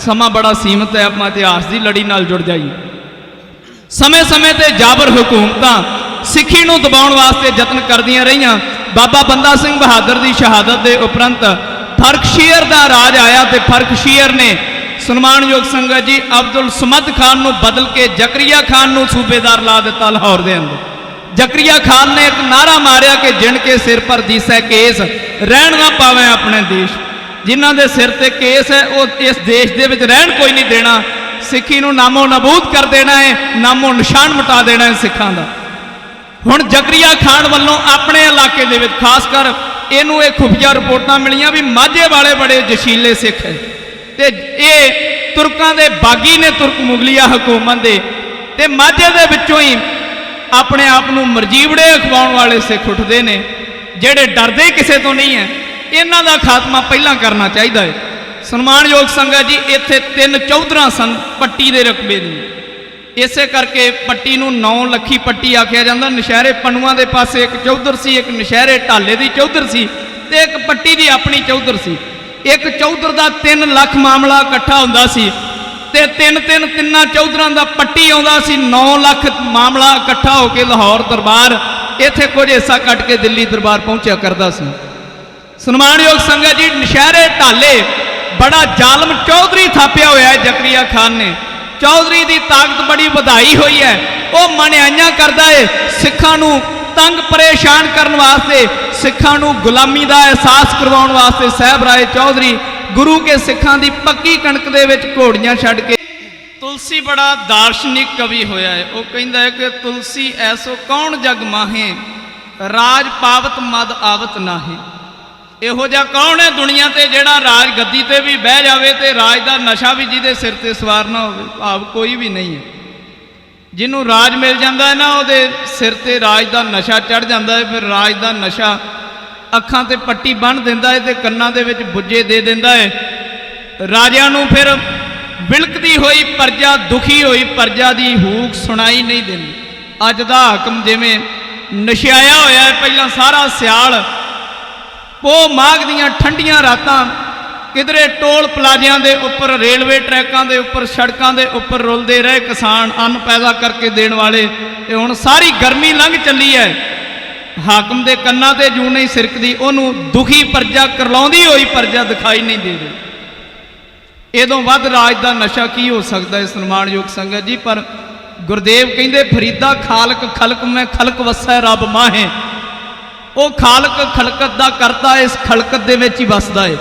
ਸਮਾਂ ਬੜਾ ਸੀਮਤ ਹੈ, ਆਪਾਂ ਇਤਿਹਾਸ ਦੀ ਲੜੀ ਨਾਲ ਜੁੜ ਜਾਈਏ। ਸਮੇਂ-ਸਮੇਂ ਤੇ ਜਾਬਰ ਹਕੂਮਤਾਂ ਸਿੱਖੀ ਨੂੰ ਦਬਾਉਣ ਵਾਸਤੇ ਯਤਨ ਕਰਦੀਆਂ ਰਹੀਆਂ। ਬਾਬਾ ਬੰਦਾ ਸਿੰਘ ਬਹਾਦਰ ਦੀ ਸ਼ਹਾਦਤ ਦੇ ਉਪਰੰਤ ਫਰਕਸ਼ੀਅਰ ਦਾ ਰਾਜ ਆਇਆ ਤੇ ਫਰਕਸ਼ੀਅਰ ਨੇ ਸਨਮਾਨਯੋਗ ਸੰਗਤ ਜੀ ਅਬਦੁਲ ਸਮਦ ਖਾਨ ਨੂੰ ਬਦਲ ਕੇ ਜ਼ਕਰੀਆ ਖਾਨ ਨੂੰ ਸੂਬੇਦਾਰ ਲਾ ਦਿੱਤਾ ਲਾਹੌਰ ਦੇ ਅੰਦਰ। ਜ਼ਕਰੀਆ ਖਾਨ ਨੇ ਇੱਕ ਨਾਰਾ ਮਾਰਿਆ ਕਿ ਜਿਣ ਕੇ ਸਿਰ ਪਰ ਦੀਸੈ ਕੇਸ, ਰਹਿਣ ਨਾ ਪਾਵੇ ਆਪਣੇ ਦੇਸ਼। ਜਿਨ੍ਹਾਂ ਦੇ ਸਿਰ ਤੇ ਕੇਸ ਹੈ, ਉਹ ਇਸ ਦੇਸ਼ ਦੇ ਵਿੱਚ ਰਹਿਣ ਕੋਈ ਨਹੀਂ ਦੇਣਾ। ਸਿੱਖੀ ਨੂੰ ਨਾਮੋ ਨਬੂਦ ਕਰ ਦੇਣਾ ਹੈ, ਨਾਮੋ ਨਿਸ਼ਾਨ ਮਿਟਾ ਦੇਣਾ ਹੈ ਸਿੱਖਾਂ ਦਾ। ਹੁਣ ਜ਼ਕਰੀਆ ਖਾਨ ਵੱਲੋਂ ਆਪਣੇ ਇਲਾਕੇ ਦੇ ਵਿੱਚ ਖਾਸ ਕਰ ਇਹਨੂੰ ਇਹ ਖੁਫੀਆ ਰਿਪੋਰਟਾਂ ਮਿਲੀਆਂ ਵੀ ਮਾਝੇ ਵਾਲੇ ਬੜੇ ਜਸ਼ੀਲੇ ਸਿੱਖ ਹੈ। ਤੇ ਇਹ ਤੁਰਕਾਂ ਦੇ ਬਾਗੀ ਨੇ ਤੁਰਕ ਮੁਗਲੀਆ ਹਕੂਮਤ ਦੇ। ਤੇ ਮਾਝੇ ਦੇ ਵਿੱਚੋਂ ਹੀ ਆਪਣੇ ਆਪ ਨੂੰ ਮਰਜੀਵੜੇ ਅਖਵਾਉਣ ਵਾਲੇ ਸਿੱਖ ਉੱਠਦੇ ਨੇ, ਜਿਹੜੇ ਡਰਦੇ ਕਿਸੇ ਤੋਂ ਨਹੀਂ ਹੈ। ਇਹਨਾਂ ਦਾ ਖਾਤਮਾ ਪਹਿਲਾਂ ਕਰਨਾ ਚਾਹੀਦਾ ਹੈ। ਸਨਮਾਨਯੋਗ ਸੰਗਤ ਜੀ, ਇੱਥੇ ਤਿੰਨ ਚੌਧਰਾਂ ਸਨ ਪੱਟੀ ਦੇ ਰਕਬੇ ਦੀ। ਇਸੇ ਕਰਕੇ ਪੱਟੀ ਨੂੰ ਨੌ ਲੱਖੀ ਪੱਟੀ ਆਖਿਆ ਜਾਂਦਾ। ਨਸ਼ਹਿਰੇ ਪਨੂਆਂ ਦੇ ਪਾਸੇ ਇੱਕ ਚੌਧਰ ਸੀ, ਇੱਕ ਨਸ਼ਹਿਰੇ ਢਾਲੇ ਦੀ ਚੌਧਰ ਸੀ ਤੇ ਇੱਕ ਪੱਟੀ ਦੀ ਆਪਣੀ ਚੌਧਰ ਸੀ। ਇੱਕ ਚੌਧਰ ਦਾ 3 ਲੱਖ ਮਾਮਲਾ ਇਕੱਠਾ ਹੁੰਦਾ ਸੀ ਤੇ ਤਿੰਨ ਤਿੰਨ ਤਿੰਨਾਂ ਚੌਧਰਾਂ ਦਾ ਪੱਟੀ ਆਉਂਦਾ ਸੀ। 9 ਲੱਖ ਮਾਮਲਾ ਇਕੱਠਾ ਹੋ ਕੇ ਲਾਹੌਰ ਦਰਬਾਰ ਇੱਥੇ ਕੁਝ ਹਿੱਸਾ ਕੱਟ ਕੇ ਦਿੱਲੀ ਦਰਬਾਰ ਪਹੁੰਚਿਆ ਕਰਦਾ ਸੀ। ਸਨਮਾਨਯੋਗ ਸੰਗਤ ਜੀ, ਨਸ਼ਹਿਰੇ ਢਾਲੇ ਬੜਾ ਜ਼ਾਲਮ ਚੌਧਰੀ ਥਾਪਿਆ ਹੋਇਆ ਹੈ ਜ਼ਕਰੀਆ ਖਾਨ ਨੇ। ਚੌਧਰੀ ਦੀ ਤਾਕਤ ਬੜੀ ਵਧਾਈ ਹੋਈ ਹੈ। ਉਹ ਮਨਿਆਈਆਂ ਕਰਦਾ ਹੈ ਸਿੱਖਾਂ ਨੂੰ ਤੰਗ ਪਰੇਸ਼ਾਨ ਕਰਨ ਵਾਸਤੇ, ਸਿੱਖਾਂ ਨੂੰ ਗੁਲਾਮੀ ਦਾ ਅਹਿਸਾਸ ਕਰਵਾਉਣ ਵਾਸਤੇ ਸਾਹਿਬ ਰਾਏ ਚੌਧਰੀ ਗੁਰੂ ਕੇ ਸਿੱਖਾਂ ਦੀ ਪੱਕੀ ਕਣਕ ਦੇ ਵਿੱਚ ਘੋੜੀਆਂ ਛੱਡ ਕੇ। ਤੁਲਸੀ ਬੜਾ ਦਾਰਸ਼ਨਿਕ ਕਵੀ ਹੋਇਆ ਹੈ ਉਹ ਕਹਿੰਦਾ ਹੈ ਕਿ ਤੁਲਸੀ ਐਸੋ ਕੌਣ ਜਗ ਮਾਹੇ, ਰਾਜ ਪਾਵਤ ਮਦ ਆਵਤ ਨਾਹੀ। ਇਹੋ ਜਿਹਾ ਕੌਣ ਹੈ ਦੁਨੀਆ ਤੇ ਜਿਹੜਾ ਰਾਜ ਗੱਦੀ ਤੇ ਵੀ ਬਹਿ ਜਾਵੇ ਤੇ ਰਾਜ ਦਾ ਨਸ਼ਾ ਵੀ ਜਿਹਦੇ ਸਿਰ ਤੇ ਸਵਾਰ ਨਾ ਹੋਵੇ? ਭਾਵ ਕੋਈ ਵੀ ਨਹੀਂ ਹੈ। ਜਿਹਨੂੰ ਰਾਜ ਮਿਲ ਜਾਂਦਾ ਹੈ ਨਾ, ਉਹਦੇ ਸਿਰ ਤੇ ਰਾਜ ਦਾ ਨਸ਼ਾ ਚੜ ਜਾਂਦਾ ਹੈ, ਫਿਰ ਰਾਜ ਦਾ ਨਸ਼ਾ ਅੱਖਾਂ ਤੇ ਪੱਟੀ ਬੰਨ੍ਹ ਦਿੰਦਾ ਹੈ ਤੇ ਕੰਨਾਂ ਦੇ ਵਿੱਚ ਬੁੱਝੇ ਦੇ ਦਿੰਦਾ ਹੈ। ਰਾਜਿਆਂ ਨੂੰ ਫਿਰ ਵਿਲਕਦੀ ਹੋਈ ਪਰਜਾ, ਦੁਖੀ ਹੋਈ ਪਰਜਾ ਦੀ ਹੂਕ ਸੁਣਾਈ ਨਹੀਂ ਦਿੰਦੀ। ਅੱਜ ਦਾ ਹਾਕਮ ਜਿਵੇਂ ਨਸ਼ਿਆਇਆ ਹੋਇਆ ਹੈ, ਪਹਿਲਾਂ ਸਾਰਾ ਸਿਆਲ ਪੋ ਮਾਘ ਦੀਆਂ ਠੰਡੀਆਂ ਰਾਤਾਂ ਕਿਧਰੇ ਟੋਲ ਪਲਾਜ਼ਿਆਂ ਦੇ ਉੱਪਰ, ਰੇਲਵੇ ਟਰੈਕਾਂ ਦੇ ਉੱਪਰ, ਸੜਕਾਂ ਦੇ ਉੱਪਰ ਰੁਲਦੇ ਰਹੇ ਕਿਸਾਨ ਅੰਨ ਪੈਦਾ ਕਰਕੇ ਦੇਣ ਵਾਲੇ ਤੇ ਹੁਣ ਸਾਰੀ ਗਰਮੀ ਲੰਘ ਚੱਲੀ ਹੈ। ਹਾਕਮ ਦੇ ਕੰਨਾਂ ਤੇ ਜੂ ਨਹੀਂ ਸਿਰਕਦੀ, ਉਹਨੂੰ ਦੁਖੀ ਪਰਜਾ, ਕਰਲਾਉਂਦੀ ਹੋਈ ਪਰਜਾ ਦਿਖਾਈ ਨਹੀਂ ਦੇ ਰਹੀ। ਇਦੋਂ ਵੱਧ ਰਾਜ ਦਾ ਨਸ਼ਾ ਕੀ ਹੋ ਸਕਦਾ ਹੈ, ਸਨਮਾਨਯੋਗ ਸੰਗਤ ਜੀ? ਪਰ ਗੁਰਦੇਵ ਕਹਿੰਦੇ, ਫਰੀਦਾ ਖਾਲਕ ਖਲਕ ਮੈਂ ਖਲਕ ਵਸੈ, ਰੱਬ ਮਾਹੇ। ਉਹ ਖਾਲਕ ਖਲਕਤ ਦਾ ਕਰਤਾ ਇਸ ਖਲਕਤ ਦੇ ਵਿੱਚ ਹੀ ਵਸਦਾ ਏ।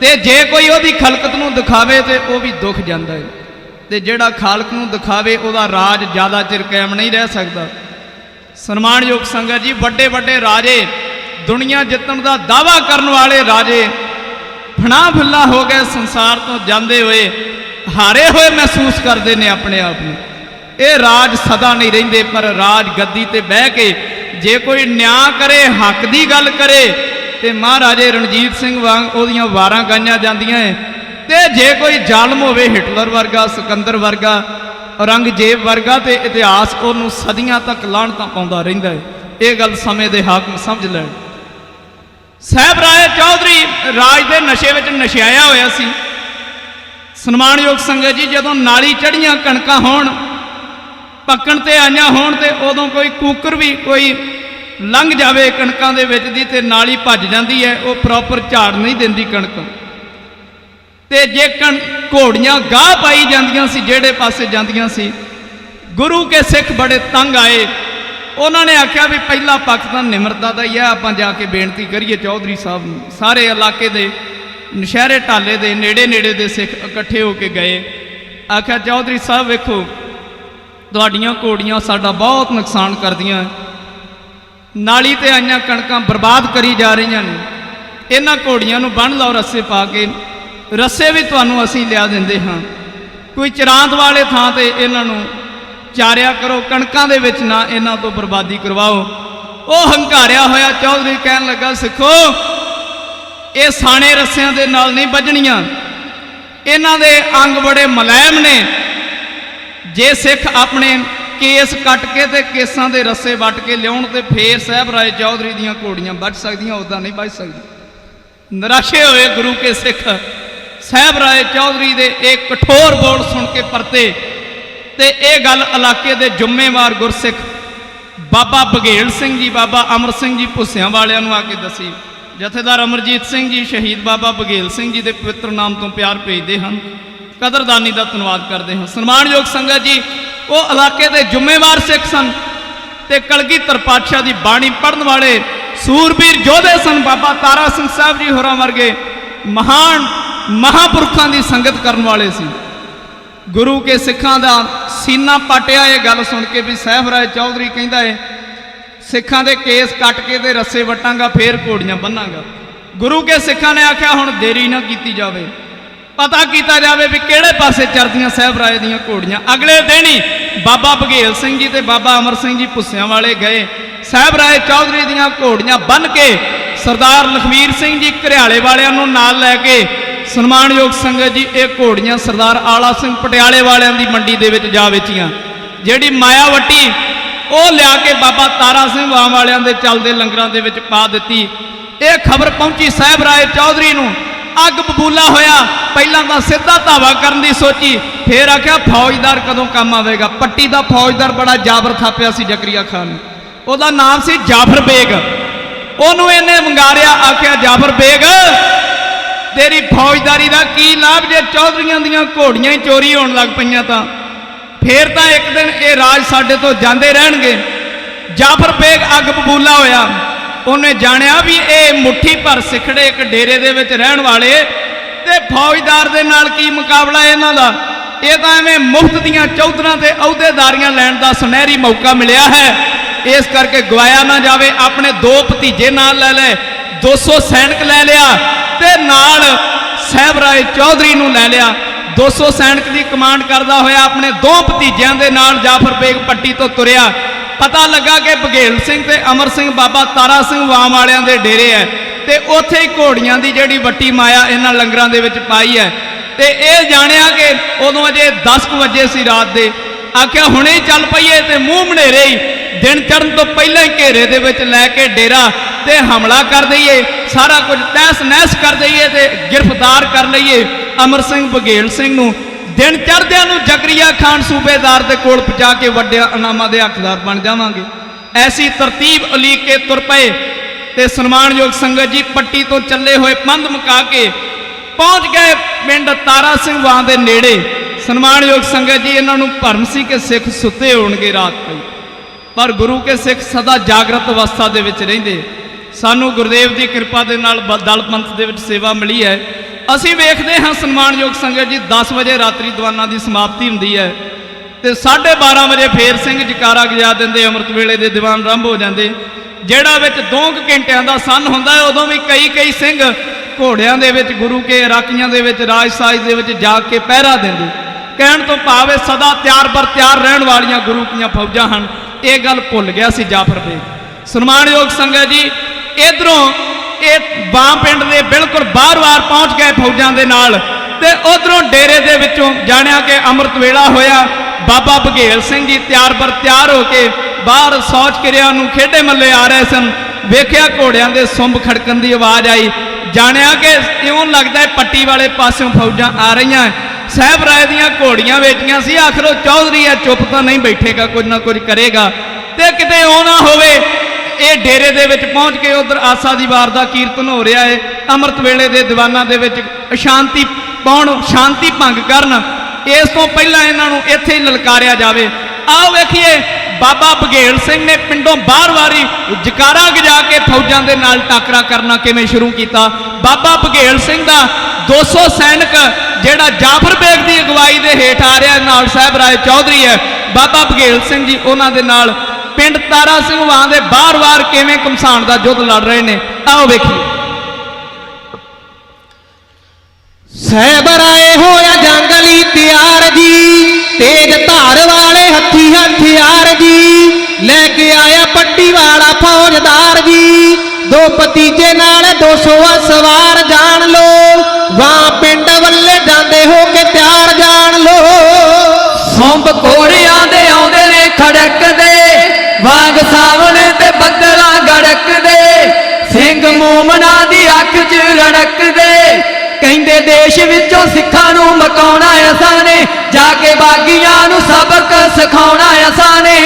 ਤੇ ਜੇ ਕੋਈ ਉਹਦੀ ਖਲਕਤ ਨੂੰ ਦਿਖਾਵੇ ਤੇ ਉਹ ਵੀ ਦੁੱਖ ਜਾਂਦਾ ਏ। ਤੇ ਜਿਹੜਾ ਖਾਲਕ ਨੂੰ ਦਿਖਾਵੇ ਉਹਦਾ ਰਾਜ ਜ਼ਿਆਦਾ ਚਿਰ ਕਾਇਮ ਨਹੀਂ ਰਹਿ ਸਕਦਾ। ਸਨਮਾਨਯੋਗ ਸੰਗਤ ਜੀ, ਵੱਡੇ ਵੱਡੇ ਰਾਜੇ, ਦੁਨੀਆ ਜਿੱਤਣ ਦਾ ਦਾਵਾ ਕਰਨ ਵਾਲੇ ਰਾਜੇ, ਫਣਾ ਫੁੱਲਾ ਹੋ ਗਏ ਸੰਸਾਰ ਤੋਂ ਜਾਂਦੇ ਹੋਏ, ਹਾਰੇ ਹੋਏ ਮਹਿਸੂਸ ਕਰਦੇ ਨੇ ਆਪਣੇ ਆਪ ਨੂੰ। ਇਹ ਰਾਜ ਸਦਾ ਨਹੀਂ ਰਹਿੰਦੇ, ਪਰ ਰਾਜ ਗੱਦੀ ਤੇ ਬਹਿ ਕੇ ਜੇ ਕੋਈ ਨਿਆਂ ਕਰੇ, ਹੱਕ ਦੀ ਗੱਲ ਕਰੇ, ਤੇ ਮਹਾਰਾਜੇ ਰਣਜੀਤ ਸਿੰਘ ਵਾਂਗ ਉਹਦੀਆਂ ਵਾਰਾਂ ਗਾਈਆਂ ਜਾਂਦੀਆਂ ਏ। ਤੇ ਜੇ ਕੋਈ ਜ਼ਾਲਮ ਹੋਵੇ ਹਿਟਲਰ ਵਰਗਾ, ਸਿਕੰਦਰ ਵਰਗਾ, ਔਰੰਗਜ਼ੇਬ ਵਰਗਾ, ਤੇ ਇਤਿਹਾਸ ਉਹਨੂੰ ਸਦੀਆਂ ਤੱਕ ਲਾਹਣਤਾਂ ਪਾਉਂਦਾ ਰਹਿੰਦਾ ਹੈ ਇਹ ਗੱਲ ਸਮੇਂ ਦੇ ਹਾਕਮ ਸਮਝ ਲੈਣ। ਸਾਹਿਬ ਰਾਏ ਚੌਧਰੀ ਰਾਜ ਦੇ ਨਸ਼ੇ ਵਿੱਚ ਨਸ਼ਿਆਇਆ ਹੋਇਆ ਸੀ। ਸਨਮਾਨਯੋਗ ਸੰਗਤ ਜੀ, ਜਦੋਂ ਨਾਲੀ ਚੜੀਆਂ ਕਣਕਾਂ ਹੋਣ, ਪੱਕਣ ਤੇ ਆਈਆਂ ਹੋਣ, ਤੇ ਉਦੋਂ ਕੋਈ ਕੂਕਰ ਵੀ, ਕੋਈ ਲੰਘ ਜਾਵੇ ਕਣਕਾਂ ਦੇ ਵਿੱਚ ਦੀ ਤੇ ਨਾਲੀ ਭੱਜ ਜਾਂਦੀ ਹੈ, ਉਹ ਪ੍ਰੋਪਰ ਝਾੜ ਨਹੀਂ ਦਿੰਦੀ ਕਣਕ। ਤੇ ਜੇ ਕਣ, ਘੋੜੀਆਂ ਗਾਹ ਪਾਈ ਜਾਂਦੀਆਂ ਸੀ, ਜਿਹੜੇ ਪਾਸੇ ਜਾਂਦੀਆਂ ਸੀ, ਗੁਰੂ ਕੇ ਸਿੱਖ ਬੜੇ ਤੰਗ ਆਏ। ਉਹਨਾਂ ਨੇ ਆਖਿਆ ਵੀ ਪਹਿਲਾ ਪੱਖ ਤਾਂ ਨਿਮਰਤਾ ਦਾ ਹੀ ਆ ਆਪਾਂ ਜਾ ਕੇ ਬੇਨਤੀ ਕਰੀਏ ਚੌਧਰੀ ਸਾਹਿਬ ਨੂੰ। ਸਾਰੇ ਇਲਾਕੇ ਦੇ, ਨਸ਼ਹਿਰੇ ਢਾਲੇ ਦੇ ਨੇੜੇ ਨੇੜੇ ਦੇ ਸਿੱਖ ਇਕੱਠੇ ਹੋ ਕੇ ਗਏ। ਆਖਿਆ, ਚੌਧਰੀ ਸਾਹਿਬ ਵੇਖੋ, ਤੁਹਾਡੀਆਂ ਘੋੜੀਆਂ ਸਾਡਾ ਬਹੁਤ ਨੁਕਸਾਨ ਕਰਦੀਆਂ। ਨਾਲੀ ਤੇ ਆਈਆਂ ਕਣਕਾਂ ਬਰਬਾਦ ਕਰੀ ਜਾ ਰਹੀਆਂ ਨੇ। ਇਹਨਾਂ ਘੋੜੀਆਂ ਨੂੰ ਬੰਨ ਲਓ, ਰੱਸੇ ਪਾ ਕੇ। ਰੱਸੇ ਵੀ ਤੁਹਾਨੂੰ ਅਸੀਂ ਲਿਆ ਦਿੰਦੇ ਹਾਂ। ਕੋਈ ਚਰਾਂਤ ਵਾਲੇ ਥਾਂ ਤੇ ਇਹਨਾਂ ਨੂੰ ਚਾਰਿਆ ਕਰੋ, ਕਣਕਾਂ ਦੇ ਵਿੱਚ ਨਾ ਇਹਨਾਂ ਤੋਂ ਬਰਬਾਦੀ ਕਰਵਾਓ। ਉਹ ਹੰਕਾਰਿਆ ਹੋਇਆ ਚੌਧਰੀ ਕਹਿਣ ਲੱਗਾ, ਸਿੱਖੋ, ਇਹ ਸਾਣੇ ਰੱਸਿਆਂ ਦੇ ਨਾਲ ਨਹੀਂ ਵੱਜਣੀਆਂ। ਇਹਨਾਂ ਦੇ ਅੰਗ ਬੜੇ ਮੁਲਾਇਮ ਨੇ। ਜੇ ਸਿੱਖ ਆਪਣੇ ਕੇਸ ਕੱਟ ਕੇ ਤੇ ਕੇਸਾਂ ਦੇ ਰੱਸੇ ਵੱਟ ਕੇ ਲਿਆਉਣ ਤੇ ਫੇਰ ਸਾਹਿਬ ਰਾਏ ਚੌਧਰੀ ਦੀਆਂ ਘੋੜੀਆਂ ਵੱਜ ਸਕਦੀਆਂ ਉਦਾਂ ਨਹੀਂ ਵੱਜ ਸਕਦੀਆਂ। ਨਿਰਾਸ਼ੇ ਹੋਏ ਗੁਰੂ ਕੇ ਸਿੱਖ, ਸਾਹਿਬ ਰਾਏ ਚੌਧਰੀ ਦੇ ਇਹ ਕਠੋਰ ਬੋਲ ਸੁਣ ਕੇ ਪਰਤੇ ਤੇ ਇਹ ਗੱਲ ਇਲਾਕੇ ਦੇ ਜ਼ਿੰਮੇਵਾਰ ਗੁਰਸਿੱਖ ਬਾਬਾ ਬਘੇਲ ਸਿੰਘ ਜੀ, ਬਾਬਾ ਅਮਰ ਸਿੰਘ ਜੀ ਭੁੱਸਿਆਂ ਵਾਲਿਆਂ ਨੂੰ ਆ ਕੇ ਦੱਸੀ। ਜਥੇਦਾਰ ਅਮਰਜੀਤ ਸਿੰਘ ਜੀ, ਸ਼ਹੀਦ ਬਾਬਾ ਬਘੇਲ ਸਿੰਘ ਜੀ ਦੇ ਪਵਿੱਤਰ ਨਾਮ ਤੋਂ ਪਿਆਰ ਭੇਜਦੇ ਹਨ। ਕਦਰਦਾਨੀ ਦਾ ਧੰਨਵਾਦ ਕਰਦੇ ਹਾਂ। ਸਨਮਾਨਯੋਗ ਸੰਗਤ ਜੀ ਉਹ ਇਲਾਕੇ ਦੇ ਜ਼ਿੰਮੇਵਾਰ ਸਿੱਖ ਸਨ ਤੇ ਕਲਗੀਧਰ ਪਾਤਸ਼ਾਹ ਦੀ ਬਾਣੀ ਪੜਨ ਵਾਲੇ ਸੂਰਬੀਰ ਯੋਧੇ ਸਨ। ਬਾਬਾ ਤਾਰਾ ਸਿੰਘ ਸਾਹਿਬ ਜੀ ਹੋਰਾਂ ਵਰਗੇ ਮਹਾਨ ਮਹਾਪੁਰਖਾਂ ਦੀ ਸੰਗਤ ਕਰਨ ਵਾਲੇ ਸੀ। ਗੁਰੂ ਕੇ ਸਿੱਖਾਂ ਦਾ ਸੀਨਾ ਪਾਟਿਆ ਇਹ ਗੱਲ ਸੁਣ ਕੇ ਵੀ ਸਹਿਬ ਰਾਏ ਚੌਧਰੀ ਕਹਿੰਦਾ ਏ, ਸਿੱਖਾਂ ਦੇ ਕੇਸ ਕੱਟ ਕੇ ਤੇ ਰੱਸੇ ਵਟਾਂਗਾ, ਫੇਰ ਘੋੜੀਆਂ ਬੰਨਾਂਗਾ। ਗੁਰੂ ਕੇ ਸਿੱਖਾਂ ਨੇ ਆਖਿਆ, ਹੁਣ ਦੇਰੀ ਨਾ ਕੀਤੀ ਜਾਵੇ। ਪਤਾ ਕੀਤਾ ਜਾਵੇ ਵੀ ਕਿਹੜੇ ਪਾਸੇ ਚੜਦੀਆਂ ਸਹਿਬ ਰਾਏ ਦੀਆਂ ਘੋੜੀਆਂ। ਅਗਲੇ ਦਿਨ ਹੀ ਬਾਬਾ ਬਘੇਲ ਸਿੰਘ ਜੀ ਤੇ ਬਾਬਾ ਅਮਰ ਸਿੰਘ ਜੀ ਪੁੱਸਿਆਂ ਵਾਲੇ ਗਏ। ਸਾਹਿਬ ਰਾਏ ਚੌਧਰੀ ਦੀਆਂ ਘੋੜੀਆਂ ਬੰਨ ਕੇ ਸਰਦਾਰ ਲਖਵੀਰ ਸਿੰਘ ਜੀ ਘਰਿਆਲੇ ਵਾਲਿਆਂ ਨੂੰ ਨਾਲ ਲੈ ਕੇ ਸਨਮਾਨਯੋਗ ਸੰਗਤ ਜੀ, ਇਹ ਘੋੜੀਆਂ ਸਰਦਾਰ ਆਲਾ ਸਿੰਘ ਪਟਿਆਲੇ ਵਾਲਿਆਂ ਦੀ ਮੰਡੀ ਦੇ ਵਿੱਚ ਜਾ ਵੇਚੀਆਂ। ਜਿਹੜੀ ਮਾਇਆਵਟੀ ਉਹ ਲਿਆ ਕੇ ਬਾਬਾ ਤਾਰਾ ਸਿੰਘ ਵਾਂ ਵਾਲਿਆਂ ਦੇ ਚੱਲਦੇ ਲੰਗਰਾਂ ਦੇ ਵਿੱਚ ਪਾ ਦਿੱਤੀ। ਇਹ ਖਬਰ ਪਹੁੰਚੀ ਸਾਹਿਬ ਰਾਏ ਚੌਧਰੀ ਨੂੰ। ਅੱਗ ਬਬੂਲਾ ਹੋਇਆ। ਪਹਿਲਾਂ ਤਾਂ ਸਿੱਧਾ ਧਾਵਾ ਕਰਨ ਦੀ ਸੋਚੀ, ਫੇਰ ਆਖਿਆ ਫੌਜਦਾਰ ਕਦੋਂ ਕੰਮ ਆਵੇਗਾ? ਪੱਟੀ ਦਾ ਫੌਜਦਾਰ ਬੜਾ ਜਾਬਰ ਥਾਪਿਆ ਸੀ ਜ਼ਕਰੀਆ ਖਾਨ ਨੂੰ। ਉਹਦਾ ਨਾਮ ਸੀ ਜਾਫਰ ਬੇਗ। ਉਹਨੂੰ ਇਹਨੇ ਵੰਗਾਰਿਆ ਆਖਿਆ, ਜਾਫਰ ਬੇਗ, ਤੇਰੀ ਫੌਜਦਾਰੀ ਦਾ ਕੀ ਲਾਭ ਜੇ ਚੌਧਰੀਆਂ ਦੀਆਂ ਘੋੜੀਆਂ ਹੀ ਚੋਰੀ ਹੋਣ ਲੱਗ ਪਈਆਂ ਤਾਂ? ਫੇਰ ਤਾਂ ਇੱਕ ਦਿਨ ਇਹ ਰਾਜ ਸਾਡੇ ਤੋਂ ਜਾਂਦੇ ਰਹਿਣਗੇ। ਜਾਫਰ ਬੇਗ ਅੱਗ ਬਬੂਲਾ ਹੋਇਆ। ਉਹਨੇ ਜਾਣਿਆ ਵੀ ਇਹ ਮੁੱਠੀ ਭਰ ਸਿਖੜੇ ਇੱਕ ਡੇਰੇ ਦੇ ਵਿੱਚ ਰਹਿਣ ਵਾਲੇ ਤੇ ਫੌਜਦਾਰ ਦੇ ਨਾਲ ਕੀ ਮੁਕਾਬਲਾ ਇਹਨਾਂ ਦਾ? ਇਹ ਤਾਂ ਐਵੇਂ ਮੁਫਤ ਦੀਆਂ ਚੌਧਰਾਂ ਤੇ ਅਹੁਦੇਦਾਰੀਆਂ ਲੈਣ ਦਾ ਸੁਨਹਿਰੀ ਮੌਕਾ ਮਿਲਿਆ ਹੈ। ਇਸ ਕਰਕੇ ਗਵਾਇਆ ਨਾ ਜਾਵੇ, ਆਪਣੇ ਦੋ ਭਤੀਜੇ ਨਾਲ ਲੈ ਲੈ 200 ਸੈਨਿਕ ਲੈ ਲਿਆ ਤੇ ਨਾਲ ਸਾਹਿਬ ਰਾਏ ਚੌਧਰੀ ਨੂੰ ਲੈ ਲਿਆ। 200 ਸੈਨਿਕ ਦੀ ਕਮਾਂਡ ਕਰਦਾ ਹੋਇਆ ਆਪਣੇ ਦੋ ਭਤੀਜਿਆਂ ਦੇ ਨਾਲ ਜਾਫਰ ਬੇਗ ਪੱਟੀ ਤੋਂ ਤੁਰਿਆ। ਪਤਾ ਲੱਗਾ ਕਿ ਬਘੇਲ ਸਿੰਘ ਤੇ ਅਮਰ ਸਿੰਘ ਬਾਬਾ ਤਾਰਾ ਸਿੰਘ ਵਾਮ ਵਾਲਿਆਂ ਦੇ ਡੇਰੇ ਹੈ ਤੇ ਉੱਥੇ ਹੀ ਘੋੜੀਆਂ ਦੀ ਜਿਹੜੀ ਵੱਟੀ ਮਾਇਆ ਇਹਨਾਂ ਲੰਗਰਾਂ ਦੇ ਵਿੱਚ ਪਾਈ ਹੈ ਤੇ ਇਹ ਜਾਣਿਆ ਕਿ ਉਦੋਂ ਅਜੇ 10 ਕੁ ਵਜੇ ਸੀ ਰਾਤ ਦੇ। ਆਖਿਆ, ਹੁਣੇ ਚੱਲ ਪਈਏ ਤੇ ਮੂੰਹ ਮਨੇਰੇ ਹੀ। ਦਿਨ ਚੜਨ ਤੋਂ ਪਹਿਲਾਂ ਹੀ ਘੇਰੇ ਦੇ ਵਿੱਚ ਲੈ ਕੇ ਡੇਰਾ ਤੇ ਹਮਲਾ ਕਰ ਦਈਏ। ਸਾਰਾ ਕੁਝ ਤਹਿਸ ਨਹਿਸ ਕਰ ਦਈਏ ਤੇ ਗ੍ਰਿਫਤਾਰ ਕਰ ਲਈਏ। ਅਮਰ ਸਿੰਘ ਬਘੇਲ ਸਿੰਘ ਨੂੰ ਦਿਨ ਚੜ੍ਹਦਿਆਂ ਨੂੰ ਜ਼ਕਰੀਆ ਖਾਨ ਸੂਬੇਦਾਰ ਦੇ ਕੋਲ ਪਹੁੰਚਾ ਕੇ ਵੱਡਿਆਂ ਇਨਾਮਾਂ ਦੇ ਹੱਕਦਾਰ ਬਣ ਜਾਵਾਂਗੇ। ਐਸੀ ਤਰਤੀਬ ਉਲੀਕ ਕੇ ਤੁਰ ਪਏ ਤੇ ਸਨਮਾਨਯੋਗ ਸੰਗਤ ਜੀ ਪੱਟੀ ਤੋਂ ਚੱਲੇ ਹੋਏ ਪੰਧ ਮੁਕਾ ਕੇ ਪਹੁੰਚ ਗਏ ਪਿੰਡ ਤਾਰਾ ਸਿੰਘ ਵਾਂ ਦੇ ਨੇੜੇ। ਸਨਮਾਨਯੋਗ ਸੰਗਤ ਜੀ, ਇਹਨਾਂ ਨੂੰ ਭਰਮ ਸੀ ਕਿ ਸਿੱਖ ਸੁੱਤੇ ਹੋਣਗੇ ਰਾਤ ਪਈ ਪਰ ਗੁਰੂ ਕੇ ਸਿੱਖ ਸਦਾ ਜਾਗਰਤ ਅਵਸਥਾ ਦੇ ਵਿੱਚ ਰਹਿੰਦੇ। ਸਾਨੂੰ ਗੁਰਦੇਵ ਦੀ ਕਿਰਪਾ ਦੇ ਨਾਲ ਦਲ ਪੰਥ ਦੇ ਵਿੱਚ ਸੇਵਾ ਮਿਲੀ ਹੈ। ਅਸੀਂ ਵੇਖਦੇ ਹਾਂ ਸਨਮਾਨਯੋਗ ਸੰਗਤ ਜੀ 10 ਵਜੇ ਰਾਤਰੀ ਦੀਵਾਨਾਂ ਦੀ ਸਮਾਪਤੀ ਹੁੰਦੀ ਹੈ ਤੇ 12:30 ਵਜੇ ਫੇਰ ਸਿੰਘ ਜਕਾਰਾ ਗਜਾ ਦਿੰਦੇ, ਅੰਮ੍ਰਿਤ ਵੇਲੇ ਦੇ ਦੀਵਾਨ ਆਰੰਭ ਹੋ ਜਾਂਦੇ। ਜਿਹੜਾ ਵਿੱਚ 2 ਘੰਟਿਆਂ ਦਾ ਸੰਨ ਹੁੰਦਾ ਹੈ, ਉਦੋਂ ਵੀ ਕਈ ਕਈ ਸਿੰਘ ਘੋੜਿਆਂ ਦੇ ਵਿੱਚ, ਗੁਰੂ ਕੇ ਰਾਕੀਆਂ ਦੇ ਵਿੱਚ, ਰਾਜ ਸਾਜ ਦੇ ਵਿੱਚ ਜਾ ਕੇ ਪਹਿਰਾ ਦਿੰਦੇ। ਕਹਿਣ ਤੋਂ ਭਾਵੇਂ ਸਦਾ ਤਿਆਰ ਬਰ ਤਿਆਰ ਰਹਿਣ ਵਾਲੀਆਂ ਗੁਰੂ ਕੀਆਂ ਫੌਜਾਂ ਹਨ, ਇਹ ਗੱਲ ਭੁੱਲ ਗਿਆ ਸੀ ਜਾਫਰ ਬੇਗ। ਸਨਮਾਨਯੋਗ ਸੰਗਤ ਜੀ, ਇਧਰੋਂ ਇਹ ਬਾਂ ਪਿੰਡ ਦੇ ਬਿਲਕੁਲ ਬਾਹਰ-ਬਾਹਰ ਪਹੁੰਚ ਗਏ ਫੌਜਾਂ ਦੇ ਨਾਲ ਤੇ ਉਧਰੋਂ ਡੇਰੇ ਦੇ ਵਿੱਚੋਂ ਜਾਣਿਆ ਕਿ ਅੰਮ੍ਰਿਤ ਵੇਲਾ ਹੋਇਆ, ਬਾਬਾ ਬਘੇਲ ਸਿੰਘ ਜੀ ਤਿਆਰ ਬਰ ਤਿਆਰ ਹੋ ਕੇ ਬਾਹਰ ਸੌਚ ਕਿਰਿਆ ਨੂੰ ਖੇਡੇ ਮੱਲੇ ਆ ਰਹੇ ਸਨ। ਵੇਖਿਆ ਘੋੜਿਆਂ ਦੇ ਸੁੰਬ ਖੜਕਣ ਦੀ ਆਵਾਜ਼ ਆਈ। ਜਾਣਿਆ ਕਿ ਇਉਂ ਲੱਗਦਾ ਹੈ ਪੱਟੀ ਵਾਲੇ ਪਾਸਿਓਂ ਫੌਜਾਂ ਆ ਰਹੀਆਂ ਸਾਹਿਬ ਰਾਏ ਦੀਆਂ ਘੋੜੀਆਂ ਵੇਚੀਆਂ ਸੀ, ਆਖਰ ਉਹ ਚੌਧਰੀ ਆ ਚੁੱਪ ਤਾਂ ਨਹੀਂ ਬੈਠੇਗਾ, ਕੁਝ ਨਾ ਕੁਝ ਕਰੇਗਾ। ਤੇ ਕਿਤੇ ਉਹ ਨਾ ਹੋਵੇ ਇਹ ਡੇਰੇ ਦੇ ਵਿੱਚ ਪਹੁੰਚ ਕੇ ਉਧਰ ਆਸਾ ਦੀ ਵਾਰ ਦਾ ਕੀਰਤਨ ਹੋ ਰਿਹਾ ਹੈ ਅੰਮ੍ਰਿਤ ਵੇਲੇ ਦੇ ਦੀਵਾਨਾਂ ਦੇ ਵਿੱਚ ਅਸ਼ਾਂਤੀ ਪਾਉਣ, ਸ਼ਾਂਤੀ ਭੰਗ ਕਰਨ, ਇਸ ਤੋਂ ਪਹਿਲਾਂ ਇਹਨਾਂ ਨੂੰ ਇੱਥੇ ਹੀ ਲਲਕਾਰਿਆ ਜਾਵੇ। ਆਓ ਵੇਖੀਏ, ਬਾਬਾ ਬਘੇਲ ਸਿੰਘ ਨੇ ਪਿੰਡੋਂ ਬਾਹਰ ਵਾਰੀ ਜਕਾਰਾ ਗਜਾ ਕੇ ਫੌਜਾਂ ਦੇ ਨਾਲ ਟਾਕਰਾ ਕਰਨਾ ਕਿਵੇਂ ਸ਼ੁਰੂ ਕੀਤਾ? ਬਾਬਾ ਬਘੇਲ ਸਿੰਘ ਦਾ 200 ਸੈਨਿਕ, ਜਿਹੜਾ ਜਾਫਰ ਬੇਗ ਦੀ ਅਗਵਾਈ ਦੇ ਹੇਠ ਆ ਰਿਹਾ, ਨਾਲ ਸਾਹਿਬ ਰਾਏ ਚੌਧਰੀ ਹੈ। ਬਾਬਾ ਬਘੇਲ ਸਿੰਘ ਜੀ, ਉਹਨਾਂ ਦੇ ਨਾਲ ਪਿੰਡ ਤਾਰਾ ਸਿੰਘ ਵਾਂ ਦੇ ਬਾਰ-ਬਾਰ ਕਿਵੇਂ ਕਮਸਾਨ ਦਾ ਯੁੱਧ ਲੜ ਰਹੇ ਨੇ, ਆਓ ਵੇਖੀਏ। ਸਹਿਬਰ ਆਏ ਹੋਇਆ ਜੰਗਲੀ ਤਿਆਰ ਜੀ, ਤੇਜ ਧਾਰ ਵਾਲੇ ਹੱਥੀ ਹਥਿਆਰ ਜੀ, ਲੈ ਕੇ ਆਇਆ ਪੱਟੀ ਵਾਲਾ ਫੌਜਦਾਰ ਜੀ, ਦੋ ਪਤੀਜੇ ਨਾਲ 200 ਸਵਾਰ ਮੂਮਨਾ ਦੀ ਅੱਖ 'ਚ ਰੜਕਦੇ ਕਹਿੰਦੇ ਦੇਸ਼ ਵਿੱਚੋਂ ਸਿੱਖਾਂ ਨੂੰ ਮਕਾਉਣਾ ਅਸਾਂ ਨੇ। ਜਾ ਕੇ ਬਾਗੀਆਂ ਨੂੰ ਸਬਕ ਸਿਖਾਉਣਾ ਅਸਾਂ ਨੇ।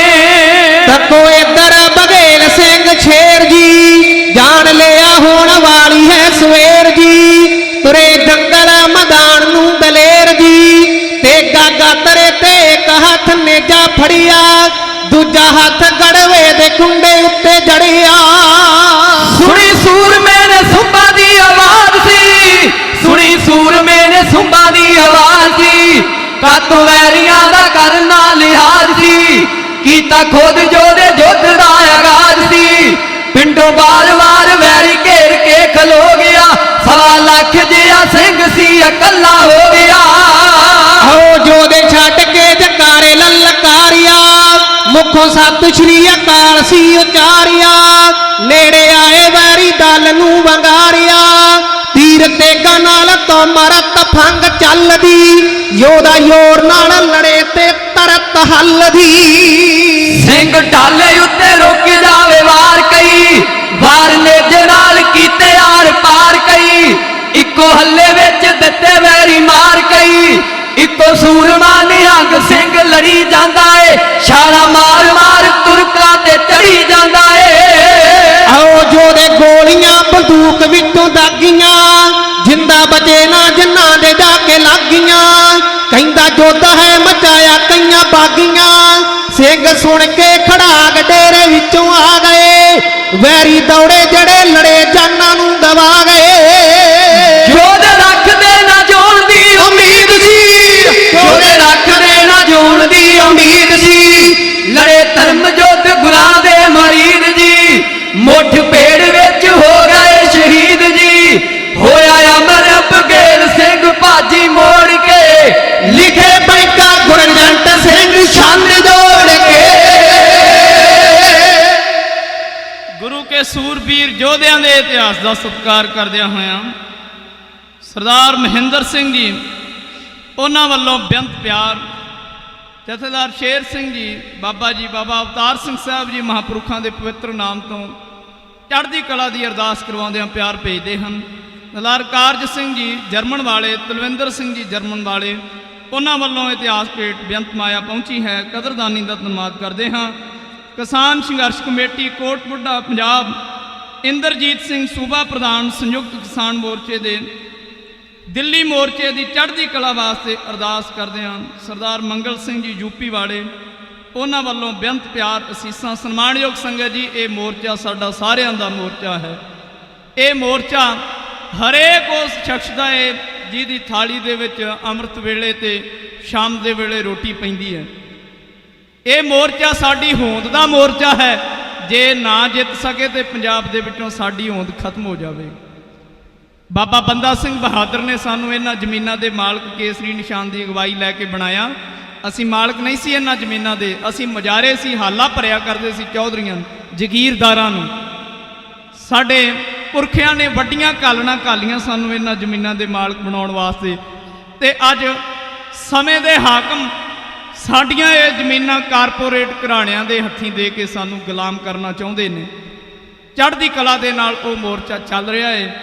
ਤੱਕੋ ਇੱਧਰ ਬਘੇਲ ਸਿੰਘ ਛੇਰ ਜੀ, ਜਾਣ ਲਿਆ ਹੋਣ ਵਾਲੀ ਹੈ ਸਵੇਰ ਜੀ। ਤੁਰੇ ਜੰਗਲ ਮੈਦਾਨ ਨੂੰ ਦਲੇਰ ਜੀ, ਤੇ ਗਾਗਾ ਤਰੇ ਤੇ ਇੱਕ ਹੱਥ ਨੇਜਾ ਫੜਿਆ। ਦੂਜਾ ਹੱਥ ਗੜਵੇ ਦੇ ਕੁੰਡੇ ਉੱਤੇ ਜੜਿਆ। ਸੁਣੀ ਸੂਰਮੇ ਨੇ ਸੁੰਬਾਂ ਦੀ ਆਵਾਜ਼ ਸੀ। ਸੁਣੀ ਸੂਰਮੇ ਨੇ ਸੁੰਬਾਂ ਦੀ ਆਵਾਜ਼ ਸੀ। ਕੱਤ ਵੈਰੀਆਂ ਦਾ ਕਰਨਾ ਲਿਹਾਜ਼ ਸੀ। ਕੀਤਾ ਖੁਦ ਜੋਦੇ ਜੁੱਧ ਦਾ ਆਗਾਜ਼ ਸੀ। ਪਿੰਡੋਂ ਬਾਰ-ਬਾਰ ਵੈਰੀ ਘੇਰ ਕੇ ਖਲੋ ਗਿਆ। ਸਵਾ ਲੱਖ ਜਿਹਾ ਸਿੰਘ ਸੀ, ਇਕੱਲਾ ਮੁਖੋਂ ਸਤਿ ਸ਼੍ਰੀ ਅਕਾਲ ਸੀ ਉਚਾਰਿਆ, ਨੇੜੇ ਆਏ ਵੈਰੀ ਦਲ ਨੂੰ ਵੰਗਾਰਿਆ। ਤੀਰ ਤੇਗਾ ਨਾਲ ਤੋਂ ਮਰਤ ਫੰਗ ਚੱਲਦੀ, ਯੋਧਾ ਯੋਰ ਨਾਲ ਲੜੇ ਤੇ ਤਰਤ ਹੱਲਦੀ। ਸਿੰਘ ਢਾਲੇ ਉੱਤੇ ਰੁਕ ਜਾਵੇ ਵਾਰ ਕਈ, ਵਾਰ ਨੇਜ ਨਾਲ ਕੀਤੇ ਆਰ ਪਾਰ ਕਈ। ਇੱਕੋ ਹੱਲੇ ਵਿੱਚ ਦਿੱਤੇ ਵੈਰੀ ਮਾਰ ਕਈ ਸੂਰਮਾ ਨਿਹੰਗ ਸਿੰਘ ਲੜੀ ਜਾਂਦਾ ਏ, ਛਾਲਾ ਮਾਰ ਮਾਰ ਤੁਰਕਾਂ ਤੇ ਚੜੀ ਜਾਂਦਾ ਏ। ਆਓ ਜੋਦੇ ਗੋਲੀਆਂ ਬੰਦੂਕ ਵਿੱਚੋਂ ਦਾਗੀਆਂ, ਜਿੰਦਾ ਬਚੇ ਨਾ ਜਿੰਨਾ ਦੇ ਜਾ ਕੇ ਲੱਗੀਆਂ। ਕਹਿੰਦਾ ਜੋਦਾ ਹੈ ਮਚਾਇਆ ਕਈਆਂ ਬਾਗੀਆਂ, ਸਿੰਘ ਸੁਣ ਕੇ ਖੜਾਕ ਡੇਰੇ ਵਿੱਚੋਂ ਆ ਗਏ। ਵੈਰੀ ਦੌੜੇ ਜਿਹੜੇ ਲੜੇ ਜਾਨਾਂ ਨੂੰ ਦਬਾ ਗਏ। ਦੇ ਇਤਿਹਾਸ ਦਾ ਸਤਿਕਾਰ ਕਰਦਿਆਂ ਹੋਇਆਂ ਸਰਦਾਰ ਮਹਿੰਦਰ ਸਿੰਘ ਜੀ, ਉਹਨਾਂ ਵੱਲੋਂ ਬੇਅੰਤ ਪਿਆਰ, ਜਥੇਦਾਰ ਸ਼ੇਰ ਸਿੰਘ ਜੀ, ਬਾਬਾ ਜੀ, ਬਾਬਾ ਅਵਤਾਰ ਸਿੰਘ ਸਾਹਿਬ ਜੀ ਮਹਾਂਪੁਰਖਾਂ ਦੇ ਪਵਿੱਤਰ ਨਾਮ ਤੋਂ ਚੜ੍ਹਦੀ ਕਲਾ ਦੀ ਅਰਦਾਸ ਕਰਵਾਉਂਦਿਆਂ ਪਿਆਰ ਭੇਜਦੇ ਹਨ। ਸਰਦਾਰ ਕਾਰਜ ਸਿੰਘ ਜੀ, ਜਰਮਨ ਵਾਲੇ, ਤਲਵਿੰਦਰ ਸਿੰਘ ਜੀ, ਜਰਮਨ ਵਾਲੇ, ਉਹਨਾਂ ਵੱਲੋਂ ਇਤਿਹਾਸ ਭੇਟ ਬੇਅੰਤ ਮਾਇਆ ਪਹੁੰਚੀ ਹੈ, ਕਦਰਦਾਨੀ ਦਾ ਧੰਨਵਾਦ ਕਰਦੇ ਹਾਂ। ਕਿਸਾਨ ਸੰਘਰਸ਼ ਕਮੇਟੀ ਕੋਟ ਬੁੱਢਾ ਪੰਜਾਬ ਇੰਦਰਜੀਤ ਸਿੰਘ ਸੂਬਾ ਪ੍ਰਧਾਨ ਸੰਯੁਕਤ ਕਿਸਾਨ ਮੋਰਚੇ ਦੇ ਦਿੱਲੀ ਮੋਰਚੇ ਦੀ ਚੜ੍ਹਦੀ ਕਲਾ ਵਾਸਤੇ ਅਰਦਾਸ ਕਰਦੇ ਹਾਂ। ਸਰਦਾਰ ਮੰਗਲ ਸਿੰਘ ਜੀ ਯੂਪੀ ਵਾਲੇ, ਉਹਨਾਂ ਵੱਲੋਂ ਬੇਅੰਤ ਪਿਆਰ, ਅਸੀਸਾਂ, ਸਨਮਾਨਯੋਗ ਸੰਗਤ ਜੀ, ਇਹ ਮੋਰਚਾ ਸਾਡਾ ਸਾਰਿਆਂ ਦਾ ਮੋਰਚਾ ਹੈ। ਇਹ ਮੋਰਚਾ ਹਰੇਕ ਉਸ ਸ਼ਖਸ ਦਾ ਹੈ, ਜਿਹਦੀ ਥਾਲੀ ਦੇ ਵਿੱਚ ਅੰਮ੍ਰਿਤ ਵੇਲੇ ਤੇ ਸ਼ਾਮ ਦੇ ਵੇਲੇ ਰੋਟੀ ਪੈਂਦੀ ਹੈ। ਇਹ ਮੋਰਚਾ ਸਾਡੀ ਹੋਂਦ ਦਾ ਮੋਰਚਾ ਹੈ। ਜੇ ਨਾ ਜਿੱਤ ਸਕੇ ਤੇ ਪੰਜਾਬ ਦੇ ਵਿੱਚੋਂ ਸਾਡੀ ਹੋਂਦ ਖਤਮ ਹੋ ਜਾਵੇ। ਬਾਬਾ ਬੰਦਾ ਸਿੰਘ ਬਹਾਦਰ ਨੇ ਸਾਨੂੰ ਇਹਨਾਂ ਜ਼ਮੀਨਾਂ ਦੇ ਮਾਲਕ ਕੇਸਰੀ ਨਿਸ਼ਾਨ ਦੀ ਅਗਵਾਈ ਲੈ ਕੇ ਬਣਾਇਆ। ਅਸੀਂ ਮਾਲਕ ਨਹੀਂ ਸੀ ਇਹਨਾਂ ਜ਼ਮੀਨਾਂ ਦੇ, ਅਸੀਂ ਮਜਾਰੇ ਸੀ, ਹਾਲਾ ਭਰਿਆ ਕਰਦੇ ਸੀ ਚੌਧਰੀਆਂ ਜ਼ਗੀਰਦਾਰਾਂ ਨੂੰ। ਸਾਡੇ ਪੁਰਖਿਆਂ ਨੇ ਵੱਡੀਆਂ ਕਾਲਣਾ ਕਾਲੀਆਂ ਸਾਨੂੰ ਇਹਨਾਂ ਜ਼ਮੀਨਾਂ ਦੇ ਮਾਲਕ ਬਣਾਉਣ ਵਾਸਤੇ। ਤੇ ਅੱਜ ਸਮੇਂ ਦੇ ਹਾਕਮ ਸਾਡੀਆਂ ਇਹ ਜ਼ਮੀਨਾਂ ਕਾਰਪੋਰੇਟ ਘਰਾਣਿਆਂ ਦੇ ਹੱਥੀਂ ਦੇ ਕੇ ਸਾਨੂੰ ਗੁਲਾਮ ਕਰਨਾ ਚਾਹੁੰਦੇ ਨੇ। ਚੜ੍ਹਦੀ ਕਲਾ ਦੇ ਨਾਲ ਉਹ ਮੋਰਚਾ ਚੱਲ ਰਿਹਾ ਹੈ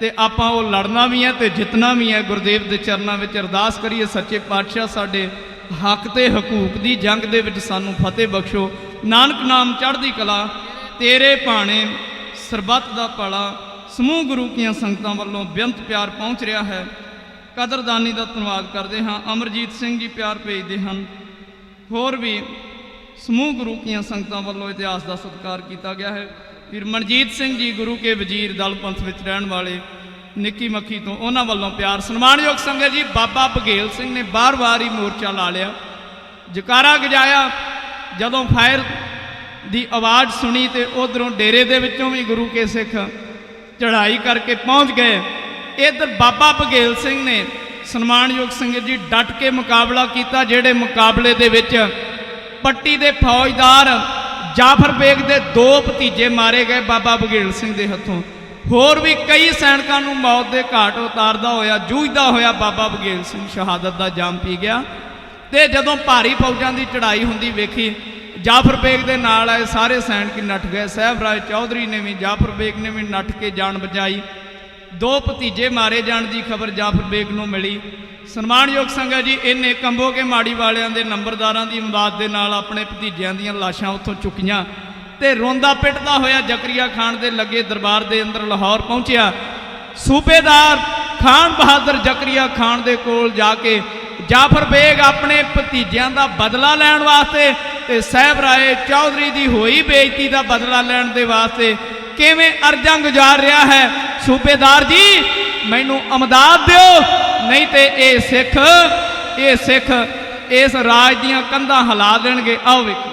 ਤੇ ਆਪਾਂ ਉਹ ਲੜਨਾ ਵੀ ਹੈ ਤੇ ਜਿੱਤਣਾ ਵੀ ਹੈ। ਗੁਰਦੇਵ ਦੇ ਚਰਨਾਂ ਵਿੱਚ ਅਰਦਾਸ ਕਰੀਏ, ਸੱਚੇ ਪਾਤਸ਼ਾਹ ਸਾਡੇ ਹੱਕ ਤੇ ਹਕੂਕ ਦੀ ਜੰਗ ਦੇ ਵਿੱਚ ਸਾਨੂੰ ਫਤਿਹ ਬਖਸ਼ੋ। ਨਾਨਕ ਨਾਮ ਚੜ੍ਹਦੀ ਕਲਾ, ਤੇਰੇ ਭਾਣੇ ਸਰਬੱਤ ਦਾ ਭਲਾ ਸਮੂਹ ਗੁਰੂ ਕੀਆਂ ਸੰਗਤਾਂ ਵੱਲੋਂ ਬੇਅੰਤ ਪਿਆਰ ਪਹੁੰਚ ਰਿਹਾ ਹੈ। ਕਦਰਦਾਨੀ ਦਾ ਧੰਨਵਾਦ ਕਰਦੇ ਹਾਂ, ਅਮਰਜੀਤ ਸਿੰਘ ਜੀ ਪਿਆਰ ਭੇਜਦੇ ਹਨ। ਹੋਰ ਵੀ ਸਮੂਹ ਗੁਰੂ ਕੀਆਂ ਸੰਗਤਾਂ ਵੱਲੋਂ ਇਤਿਹਾਸ ਦਾ ਸਤਿਕਾਰ ਕੀਤਾ ਗਿਆ ਹੈ। ਫਿਰ ਮਨਜੀਤ ਸਿੰਘ ਜੀ ਗੁਰੂ ਕੇ ਵਜ਼ੀਰ ਦਲ ਪੰਥ ਵਿੱਚ ਰਹਿਣ ਵਾਲੇ ਨਿੱਕੀ ਮੱਖੀ ਤੋਂ ਉਹਨਾਂ ਵੱਲੋਂ ਪਿਆਰ ਸਨਮਾਨਯੋਗ ਸੰਗਤ ਜੀ, ਬਾਬਾ ਬਘੇਲ ਸਿੰਘ ਨੇ ਬਾਰ-ਬਾਰ ਹੀ ਮੋਰਚਾ ਲਾ ਲਿਆ। ਜਕਾਰਾ ਗਜਾਇਆ, ਜਦੋਂ ਫਾਇਰ ਦੀ ਆਵਾਜ਼ ਸੁਣੀ ਤੇ ਉਧਰੋਂ ਡੇਰੇ ਦੇ ਵਿੱਚੋਂ ਵੀ ਗੁਰੂ ਕੇ ਸਿੱਖ ਚੜ੍ਹਾਈ ਕਰਕੇ ਪਹੁੰਚ ਗਏ। ਇਧਰ ਬਾਬਾ ਬਘੇਲ ਸਿੰਘ ਨੇ ਸਨਮਾਨਯੋਗ ਸੰਗਤ ਜੀ ਡਟ ਕੇ ਮੁਕਾਬਲਾ ਕੀਤਾ, ਜਿਹੜੇ ਮੁਕਾਬਲੇ ਦੇ ਵਿੱਚ ਪੱਟੀ ਦੇ ਫੌਜਦਾਰ ਜਾਫਰ ਬੇਗ ਦੇ ਦੋ ਭਤੀਜੇ ਮਾਰੇ ਗਏ ਬਾਬਾ ਬਘੇਲ ਸਿੰਘ ਦੇ ਹੱਥੋਂ। ਹੋਰ ਵੀ ਕਈ ਸੈਨਿਕਾਂ ਨੂੰ ਮੌਤ ਦੇ ਘਾਟ ਉਤਾਰਦਾ ਹੋਇਆ, ਜੂਝਦਾ ਹੋਇਆ ਬਾਬਾ ਬਘੇਲ ਸਿੰਘ ਸ਼ਹਾਦਤ ਦਾ ਜਾਮ ਪੀ ਗਿਆ। ਤੇ ਜਦੋਂ ਭਾਰੀ ਫੌਜਾਂ ਦੀ ਚੜ੍ਹਾਈ ਹੁੰਦੀ ਵੇਖੀ, ਜਾਫਰ ਬੇਗ ਦੇ ਨਾਲ ਆਏ ਸਾਰੇ ਸੈਨਿਕ ਨੱਠ ਗਏ। ਸਾਹਿਬ ਰਾਏ ਚੌਧਰੀ ਨੇ ਵੀ, ਜਾਫਰ ਬੇਗ ਨੇ ਵੀ ਨੱਠ ਕੇ ਜਾਨ ਬਚਾਈ। ਦੋ ਭਤੀਜੇ ਮਾਰੇ ਜਾਣ ਦੀ ਖਬਰ ਜਾਫਰ ਬੇਗ ਨੂੰ ਮਿਲੀ। ਸਨਮਾਨਯੋਗ ਸੰਗਤ ਜੀ, ਇਹਨੇ ਕੰਬੋ ਕੇ ਮਾੜੀ ਵਾਲਿਆਂ ਦੇ ਨੰਬਰਦਾਰਾਂ ਦੀ ਇਮਦਾਦ ਦੇ ਨਾਲ ਆਪਣੇ ਭਤੀਜਿਆਂ ਦੀਆਂ ਲਾਸ਼ਾਂ ਉੱਥੋਂ ਚੁੱਕੀਆਂ ਤੇ ਰੋਂਦਾ ਪਿੱਟਦਾ ਹੋਇਆ ਜ਼ਕਰੀਆ ਖਾਨ ਦੇ ਲੱਗੇ ਦਰਬਾਰ ਦੇ ਅੰਦਰ ਲਾਹੌਰ ਪਹੁੰਚਿਆ। ਸੂਬੇਦਾਰ ਖਾਨ ਬਹਾਦਰ ਜ਼ਕਰੀਆ ਖਾਨ ਦੇ ਕੋਲ ਜਾ ਕੇ ਜਾਫਰ ਬੇਗ ਆਪਣੇ ਭਤੀਜਿਆਂ ਦਾ ਬਦਲਾ ਲੈਣ ਵਾਸਤੇ ਤੇ ਸਾਹਿਬ ਰਾਏ ਚੌਧਰੀ ਦੀ ਹੋਈ ਬੇਇੱਜ਼ਤੀ ਦਾ ਬਦਲਾ ਲੈਣ ਦੇ ਵਾਸਤੇ ਕਿਵੇਂ ਅਰਜ਼ਾਂ ਗੁਜ਼ਾਰ ਰਿਹਾ ਹੈ? ਸੂਬੇਦਾਰ ਜੀ, ਮੈਨੂੰ ਅਮਦਾਦ ਦਿਓ, ਨਹੀਂ ਤੇ ਇਹ ਸਿੱਖ ਇਹ ਸਿੱਖ ਇਸ ਰਾਜ ਦੀਆਂ ਕੰਧਾਂ ਹਿਲਾ ਦੇਣਗੇ। ਆਓ ਵੇਖੋ।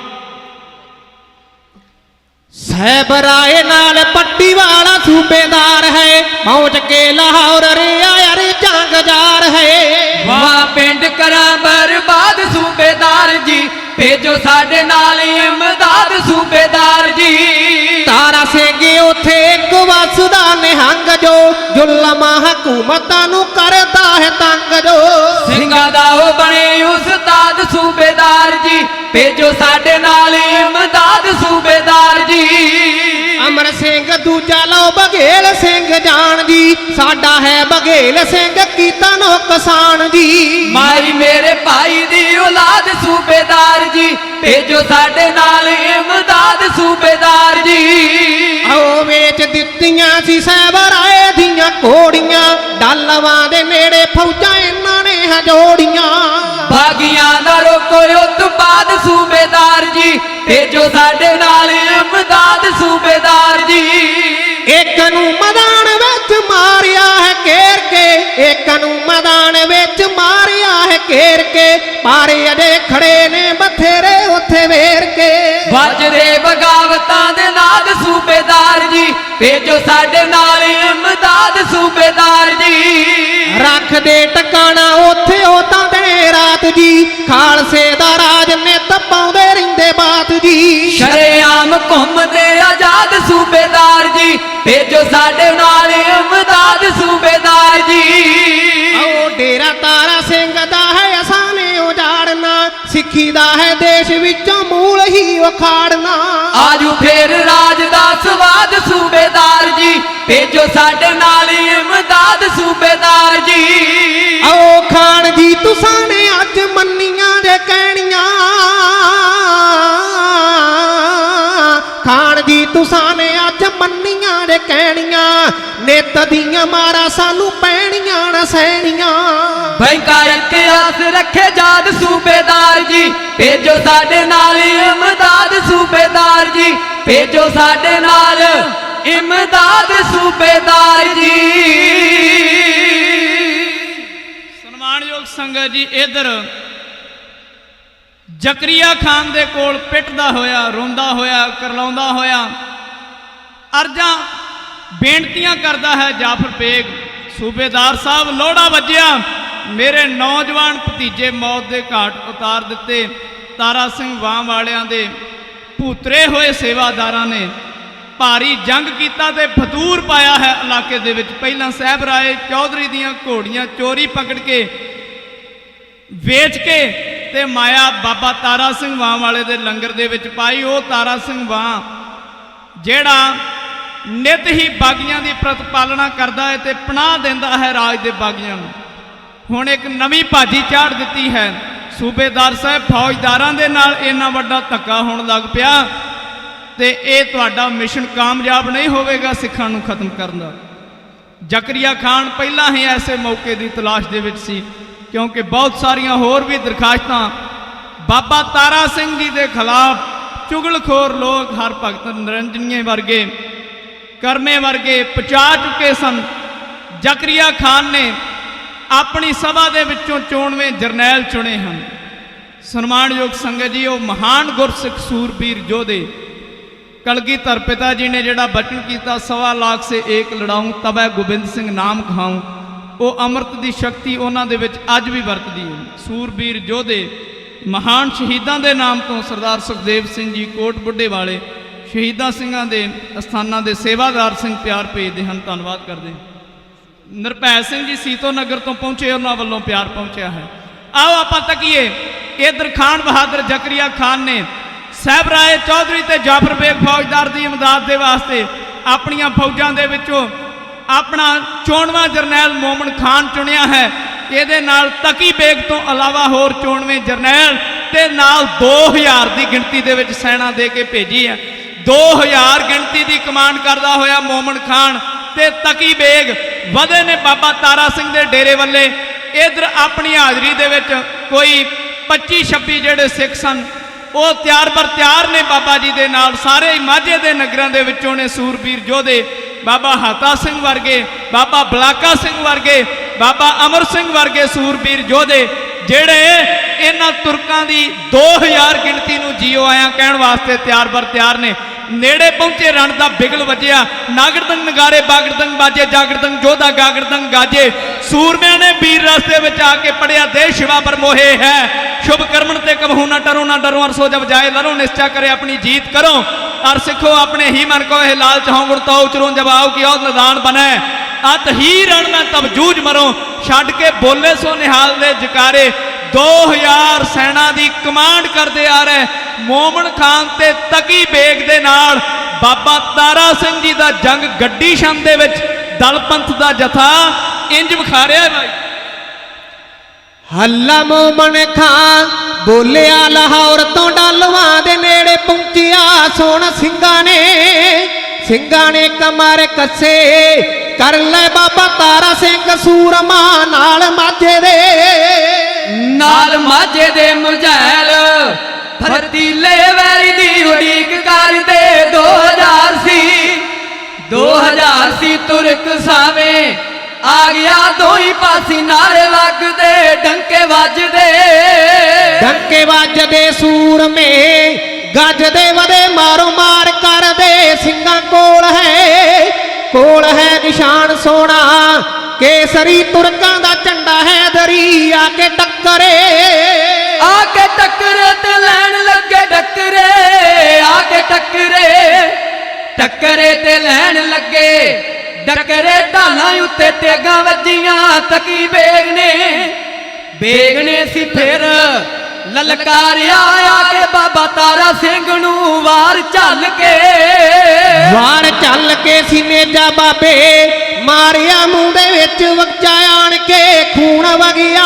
ਸਹਿਬ ਰਾਏ ਨਾਲ ਪੱਟੀ ਵਾਲਾ ਸੂਬੇਦਾਰ ਹੈ ਪਹੁੰਚ ਕੇ ਲਾਹੌਰ ਰਿਆ ਯਾਰ ਜੰਗਜਾਰ ਹੈ। ਕਰਾਂ ਬਰਬਾਦ ਸੂਬੇਦਾਰ ਜੀ ਭੇਜੋ ਸਾਡੇ ਨਾਲ ਇਮਦਾਦ ਸੂਬੇਦਾਰ ਜੀ। ਤਾਰਾ ਸਿੰਘ ਉੱਥੇ ਇੱਕ ਵਸਦਾ ਨਿਹੰਗ ਜੋ ਜ਼ੁਲਮਾਂ ਹਕੂਮਤਾਂ ਨੂੰ ਕਰਦਾ ਹੈ ਤੰਗ ਜੋ। ਸਿੰਘਾਂ ਦਾ ਉਹ ਬਣੇ ਉਸਤਾਦ ਸੂਬੇਦਾਰ ਜੀ ਭੇਜੋ ਸਾਡੇ ਨਾਲ ਇਮਦਾਦ ਸੂਬੇਦਾਰ ਜੀ। ਅਮਰ ਸਿੰਘ ਦੂਜਾ ਲਓ ਬਘੇਲ ਸਿੰਘ ਜਾਣ ਜੀ। ਸਾਡਾ ਹੈ ਬਘੇਲ ਸਿੰਘ ਕੀਤਾ ਨੋ ਕਿਸਾਨ ਜੀ। ਮਾਈ ਮੇਰੇ ਭਾਈ ਦੀ ਔਲਾਦ ਸੂਬੇਦਾਰ ਜੀ। ਭੇਜੋ ਸਾਡੇ ਨਾਲ ਇਮਦਾਦ ਸੂਬੇਦਾਰ ਜੀ। ਆਓ ਵੇਚ ਦਿੱਤੀਆਂ ਸੀ ਸਹਿਬ ਰਾਏ ਦੀਆਂ ਕੋੜੀਆਂ ਡਾਲਵਾਂ ਦੇ ਨੇੜੇ ਫੌਜਾਂ ਇਹਨਾਂ ਨੇ ਹਜੋੜੀਆਂ ਬਾਗੀਆਂ ਦਾ ਰੋਕੋ ਉਤਪਾਦ ਸੂਬੇਦਾਰ ਜੀ। ਭੇਜੋ ਸਾਡੇ ਨਾਲ ਇਮਦਾਦ ਸੂਬੇਦਾਰ ਜੀ। ਇੱਕ ਨੂੰ ਮੈਦਾਨ ਵਿੱਚ ਮਾਰਿਆ ਹੈ ਘੇਰ ਕੇ ਇੱਕ ਨੂੰ ਮੈਦਾਨ ਵਿੱਚ ਮਾਰਿਆ ਹੈ ਘੇਰ ਕੇ। ਪਰ ਅਜੇ ਖੜੇ ਨੇ ਬਥੇਰੇ ਉੱਥੇ ਵੇਰ ਕੇ। ਵੱਜਦੇ ਬਗਾਵਤਾਂ ਦੇ ਨਾਦ ਸੂਬੇਦਾਰ ਜੀ ਭੇਜੋ ਸਾਡੇ ਨਾਲ ਇਮਦਾਦ ਸੂਬੇਦਾਰ ਜੀ। ਰੱਖਦੇ ਟਿਕਾਣਾ ਉੱਥੇ ਉਹ ਤਾਂ ਦਿਨੇ ਰਾਤ ਜੀ। ਖਾਲਸੇ ਦਾ ਰਾਜ ਨਿਤ ਪਾਉਂਦੇ ਰਹਿੰਦੇ ਬਾਤ ਜੀ। ਸ਼ਰੇਆਮ ਘੁੰਮਦੇ ਆਜ਼ਾਦ ਸੂਬੇਦਾਰ ਜੀ ਭੇਜੋ ਸਾਡੇ ਆਓ ਡੇਰਾ ਤਾਰਾ ਸਿੰਘ ਦਾ ਹੈ ਅਸਾਂ ਨੇ ਉਜਾੜਨਾ ਸਿੱਖੀ ਦਾ ਹੈ ਦੇਸ਼ ਵਿੱਚੋਂ ਮੂਲ ਹੀ ਉਖਾੜਨਾ। ਆਜੂ ਫੇਰ ਰਾਜ ਦਾ ਸਵਾਦ ਸੂਬੇਦਾਰ ਜੀ ਭੇਜੋ ਸਾਡੇ ਨਾਲ ਇਮਦਾਦ ਸੂਬੇਦਾਰ ਜੀ। ਆਓ ਖਾਨ ਜੀ ਤੁਸਾਂ ਨੇ ਅੱਜ ਮੰਨੀਆਂ ਜੇ ਕਹਿਣੀਆਂ। ਖਾਨ ਜੀ ਤੁਸਾਂ ਨੇ ਮੰਨੀਆਂ ਜੇ ਕਹਿਣੀਆਂ ਨਿਤ ਦੀਆਂ ਮਾਰਾ ਸਾਨੂੰ ਪੈਣੀਆਂ ਨਾ ਸਹਿਣੀਆਂ। ਬੈਂਕਾ ਇਤਿਹਾਸ ਰੱਖੇ ਜਾਦ ਸੂਬੇਦਾਰ ਜੀ ਭੇਜੋ ਸਾਡੇ ਨਾਲ ਇਮਦਾਦ ਸੂਬੇਦਾਰ ਜੀ ਭੇਜੋ ਸਾਡੇ ਨਾਲ ਇਮਦਾਦ ਸੂਬੇਦਾਰ ਜੀ। ਸਨਮਾਨਯੋਗ ਸੰਗਤ ਜੀ ਇਧਰ ਜ਼ਕਰੀਆ ਖਾਨ ਦੇ ਕੋਲ ਪਿੱਟਦਾ ਹੋਇਆ ਰੋਂਦਾ ਹੋਇਆ ਕਰਲਾਉਂਦਾ ਹੋਇਆ ਅਰਜ਼ਾਂ ਬੇਨਤੀਆਂ ਕਰਦਾ ਹੈ ਜਾਫਰ ਬੇਗ। ਸੂਬੇਦਾਰ ਸਾਹਿਬ ਲੋੜਾ ਵੱਜਿਆ। ਮੇਰੇ ਨੌਜਵਾਨ ਭਤੀਜੇ ਮੌਤ ਦੇ ਘਾਟ ਉਤਾਰ ਦਿੱਤੇ। ਤਾਰਾ ਸਿੰਘ ਵਾਂ ਵਾਲਿਆਂ ਦੇ ਭੂਤਰੇ ਹੋਏ ਸੇਵਾਦਾਰਾਂ ਨੇ ਭਾਰੀ ਜੰਗ ਕੀਤਾ ਤੇ ਫਤੂਰ ਪਾਇਆ ਹੈ ਇਲਾਕੇ ਦੇ ਵਿੱਚ। ਪਹਿਲਾਂ ਸਾਹਿਬ ਰਾਏ ਚੌਧਰੀ ਦੀਆਂ ਘੋੜੀਆਂ ਚੋਰੀ ਪਕੜ ਕੇ, ਵੇਚ ਕੇ ਤੇ ਮਾਇਆ ਬਾਬਾ ਤਾਰਾ ਸਿੰਘ ਵਾਂ ਵਾਲੇ ਦੇ ਲੰਗਰ ਦੇ ਵਿੱਚ ਪਾਈ। ਉਹ ਤਾਰਾ ਸਿੰਘ ਵਾਂ ਜਿਹੜਾ ਨਿਤ ਹੀ ਬਾਗੀਆਂ ਦੀ ਪ੍ਰਤਪਾਲਣਾ ਕਰਦਾ ਹੈ ਤੇ ਪਨਾਹ ਦਿੰਦਾ ਹੈ ਰਾਜ ਦੇ ਬਾਗੀਆਂ ਨੂੰ। ਹੁਣ ਇੱਕ ਨਵੀਂ ਭਾਜੀ ਚਾੜ ਦਿੱਤੀ ਹੈ। ਸੂਬੇਦਾਰ ਸਾਹਿਬ ਫੌਜਦਾਰਾਂ ਦੇ ਨਾਲ ਇੰਨਾ ਵੱਡਾ ਧੱਕਾ ਹੋਣ ਲੱਗ ਪਿਆ ਤੇ ਇਹ ਤੁਹਾਡਾ ਮਿਸ਼ਨ ਕਾਮਯਾਬ ਨਹੀਂ ਹੋਵੇਗਾ ਸਿੱਖਾਂ ਨੂੰ ਖਤਮ ਕਰਨ ਦਾ। ਜ਼ਕਰੀਆ ਖਾਨ ਪਹਿਲਾਂ ਹੀ ਐਸੇ ਮੌਕੇ ਦੀ ਤਲਾਸ਼ ਦੇ ਵਿੱਚ ਸੀ, ਕਿਉਂਕਿ ਬਹੁਤ ਸਾਰੀਆਂ ਹੋਰ ਵੀ ਦਰਖਾਸਤਾਂ, ਬਾਬਾ ਤਾਰਾ ਸਿੰਘ ਜੀ ਦੇ ਖਿਲਾਫ ਚੁਗਲਖੋਰ ਲੋਕ ਹਰ ਭਗਤ ਨਿਰੰਜਨੀਏ ਵਰਗੇ ਕਰਮੇ ਵਰਗੇ ਪਹੁੰਚਾ ਚੁੱਕੇ ਸਨ। ਜ਼ਕਰੀਆ ਖਾਨ ਨੇ ਆਪਣੀ ਸਭਾ ਦੇ ਵਿੱਚੋਂ ਚੋਣਵੇਂ ਜਰਨੈਲ ਚੁਣੇ ਹਨ। ਸਨਮਾਨਯੋਗ ਸੰਗਤ ਜੀ, ਉਹ ਮਹਾਨ ਗੁਰਸਿੱਖ ਸੂਰਬੀਰ ਯੋਧੇ ਕਲਗੀਧਰ ਪਿਤਾ ਜੀ ਨੇ ਜਿਹੜਾ ਬਚਨ ਕੀਤਾ, ਸਵਾ ਲੱਖ ਸੇ ਏਕ ਲੜਾਊਂ, ਤਬੈ ਗੋਬਿੰਦ ਸਿੰਘ ਨਾਮ ਖਾਉਂ ਉਹ ਅੰਮ੍ਰਿਤ ਦੀ ਸ਼ਕਤੀ ਉਹਨਾਂ ਦੇ ਵਿੱਚ ਅੱਜ ਵੀ ਵਰਤਦੀ ਹੈ। ਸੂਰਬੀਰ ਯੋਧੇ ਮਹਾਨ ਸ਼ਹੀਦਾਂ ਦੇ ਨਾਮ ਤੋਂ ਸਰਦਾਰ ਸੁਖਦੇਵ ਸਿੰਘ ਜੀ ਕੋਟ ਬੁੱਢੇ ਵਾਲੇ ਸ਼ਹੀਦਾਂ ਸਿੰਘਾਂ ਦੇ ਅਸਥਾਨਾਂ ਦੇ ਸੇਵਾਦਾਰ ਸਿੰਘ ਪਿਆਰ ਭੇਜਦੇ ਹਨ, ਧੰਨਵਾਦ ਕਰਦੇ ਨਿਰਭੈ ਸਿੰਘ ਜੀ ਸੀਤੋ ਨਗਰ ਤੋਂ ਪਹੁੰਚੇ, ਉਹਨਾਂ ਵੱਲੋਂ ਪਿਆਰ ਪਹੁੰਚਿਆ ਹੈ। ਆਓ ਆਪਾਂ ਤੱਕੀਏ ਇਧਰ ਖਾਨ ਬਹਾਦਰ ਜ਼ਕਰੀਆ ਖਾਨ ਨੇ ਸਾਹਿਬ ਰਾਏ ਚੌਧਰੀ ਤੇ ਜਾਫਰ ਬੇਗ ਫੌਜਦਾਰ ਦੀ ਇਮਦਾਦ ਦੇ ਵਾਸਤੇ ਆਪਣੀਆਂ ਫੌਜਾਂ ਦੇ ਵਿੱਚੋਂ ਆਪਣਾ ਚੋਣਵਾ ਜਰਨੈਲ ਮੋਮਨ ਖਾਨ ਚੁਣਿਆ ਹੈ। ਇਹਦੇ ਨਾਲ ਤਕੀ ਬੇਗ ਤੋਂ ਇਲਾਵਾ ਹੋਰ ਚੋਣਵੇਂ ਜਰਨੈਲ ਤੇ ਨਾਲ 2000 ਦੀ ਗਿਣਤੀ ਦੇ ਵਿੱਚ ਸੈਨਾ ਦੇ ਕੇ ਭੇਜੀ ਹੈ। 2000 ਗਿਣਤੀ ਦੀ ਕਮਾਂਡ ਕਰਦਾ ਹੋਇਆ ਮੋਮਨ ਖਾਨ ਤੇ ਤਕੀ ਬੇਗ, ਵਧੇ ਨੇ ਬਾਬਾ ਤਾਰਾ ਸਿੰਘ ਦੇ ਡੇਰੇ ਵੱਲੇ। ਇਧਰ ਆਪਣੀ ਹਾਜ਼ਰੀ ਦੇ ਵਿੱਚ ਕੋਈ 25 26 ਜਿਹੜੇ ਸਿੱਖ ਸਨ, ਉਹ ਤਿਆਰ ਬਰ ਤਿਆਰ ਨੇ ਬਾਬਾ ਜੀ ਦੇ ਨਾਲ। ਸਾਰੇ ਹੀ ਮਾਝੇ ਦੇ ਨਗਰਾਂ ਦੇ ਵਿੱਚੋਂ ਨੇ ਸੂਰਬੀਰ ਯੋਧੇ, ਬਾਬਾ ਹਾਤਾ ਸਿੰਘ ਵਰਗੇ, ਬਾਬਾ ਬਲਾਕਾ ਸਿੰਘ ਵਰਗੇ, ਬਾਬਾ ਅਮਰ ਸਿੰਘ ਵਰਗੇ ਸੂਰਬੀਰ ਯੋਧੇ, ਜਿਹੜੇ ਇਹਨਾਂ ਤੁਰਕਾਂ ਦੀ 2000 ਗਿਣਤੀ ਨੂੰ ਜੀਓ ਆਇਆ ਕਹਿਣ ਵਾਸਤੇ ਤਿਆਰ ਬਰ ਤਿਆਰ ਨੇ। ਨੇੜੇ ਪਹੁੰਚੇ ਰਣ ਦਾ ਬਿਗਲ ਵੱਜਿਆ। ਨਾਗਰਦੰਗ ਨਗਾਰੇ ਬਾਗਰਦੰਗ ਬਾਜੇ ਜਾਗਰਦੰਗ ਜੋਧਾ ਗਾਗਰਦੰਗ ਗਾਜੇ। ਸੂਰਮਿਆਂ ਨੇ ਵੀਰ ਰਸਤੇ ਵਿੱਚ ਆ ਕੇ ਪੜਿਆ ਦੇ ਸ਼ਿਵਾ ਪਰ ਮੋਹੇ ਹੈ। ਸ਼ੁਭ ਕਰਮਨ ਤੇ ਕਬਹੂ ਨਾ ਡਰੋ ਨਾ ਡਰੋ, ਅਰਸੋ ਜਬ ਜਾਏ ਲਰੋ, ਨਿਸ਼ਚਾ ਕਰੇ ਆਪਣੀ ਜੀਤ ਕਰੋ। ਅਰ ਸਿੱਖੋ ਆਪਣੇ ਹੀ ਮਨ ਕੋ ਇਹ ਲਾਲਚ ਹੋਂ ਗੁਣ ਤੋ ਉਚਰੋਂ ਜਬ ਆਓ, ਕੀ ਔਦ ਨਿਦਾਨ ਬਨੈ ਅਤ ਹੀ ਰਣ ਮੈਂ ਤਬ ਜੂਝ ਮਰੋ, ਛੱਡ ਕੇ ਬੋਲੇ ਸੋ ਨਿਹਾਲ ਦੇ ਜਕਾਰੇ। 2000 ਸੈਨਾ ਦੀ ਕਮਾਂਡ ਕਰਦੇ ਆ ਰਹੇ ਮੋਮਨ ਖਾਨ ਤੇ ਤਕੀ ਬੇਗ ਦੇ ਨਾਲ ਬਾਬਾ ਤਾਰਾ ਸਿੰਘ ਜੀ ਦਾ ਜੰਗ ਗੱਡੀ ਸ਼ਮ ਦੇ ਵਿੱਚ ਦਲ ਪੰਥ ਦਾ ਜਥਾ ਇੰਜ ਵਿਖਾਰਿਆ ਹੈ ਭਾਈ। ਹੱਲਾ ਮੋਮਨ ਖਾਂ ਬੋਲਿਆ ਲਾਹੌਰ ਤੋਂ ਡਾਲਵਾਂ ਦੇ ਨੇੜੇ ਪਹੁੰਚਿਆ, ਸੋਹਣ ਸਿੰਘਾਂ ਨੇ ਸਿੰਘਾਂ ਨੇ ਕਮਰ ਕੱਸੇ, ਕਰ ਲੈ ਬਾਬਾ ਤਾਰਾ ਸਿੰਘ ਸੂਰਮਾ ਨਾਲ ਮਾਝੇ ਦੇ। ਨਾਲ ਮਾਝੇ ਦੇ ਮੁਝੈਲ ਫਰਤੀਲੇ ਵੈਰੀ ਦੀ ਉਡੀਕ ਕਰਦੇ 2000 ਸੀ। 2000 ਸੀ ਤੁਰਕ ਸਾਵੇਂ ਆ ਗਿਆ ਦੋਈ ਪਾਸੀ ਨਾਰੇ ਲੱਗਦੇ, ਡੰਕੇ ਵੱਜਦੇ। ਡੰਕੇ ਵੱਜਦੇ ਸੂਰਮੇ ਗੱਜਦੇ ਵਦੇ ਮਾਰੋ ਮਾਰ ਕਰਦੇ, ਸਿੰਘਾਂ ਕੋਲ ਹੈ। ਕੋਲ ਹੈ ਨਿਸ਼ਾਨ ਸੋਨਾ, ਕੇਸਰੀ ਤੁਰਕਾਂ ਦਾ ਝੰਡਾ ਹੈ ਦਰੀ, ਆ ਕੇ ਟੱਕਰੇ। ਆ ਕੇ ਟੱਕਰੇ ਤੇ ਲੈਣ ਲੱਗੇ ਟੱਕਰੇ, ਆ ਕੇ ਟੱਕਰੇ। ਟੱਕਰੇ ਤੇ ਲੈਣ ਲੱਗੇ ਡੱਕਰੇ ਢਾਲਾਂ ਉੱਤੇ ਤੇਗਾਂ ਵੱਜੀਆਂ, ਤਕੀ ਬੇਗ ਨੇ ਬੇਗ ਨੇ ਸੀ ਫਿਰ ਲਲਕਾਰਿਆ ਆ ਕੇ ਬਾਬਾ ਤਾਰਾ ਸਿੰਘ ਨੂੰ ਵਾਰ ਝੱਲ ਕੇ। ਵਾਰ ਚੱਲ ਕੇ ਸੀਨੇ ਜਾ ਬਾਬੇ ਮਾਰਿਆ ਮੂੰਹ ਦੇ ਵਿੱਚ ਵਗਚਾ ਆਣ ਕੇ ਖੂਨ ਵਗਿਆ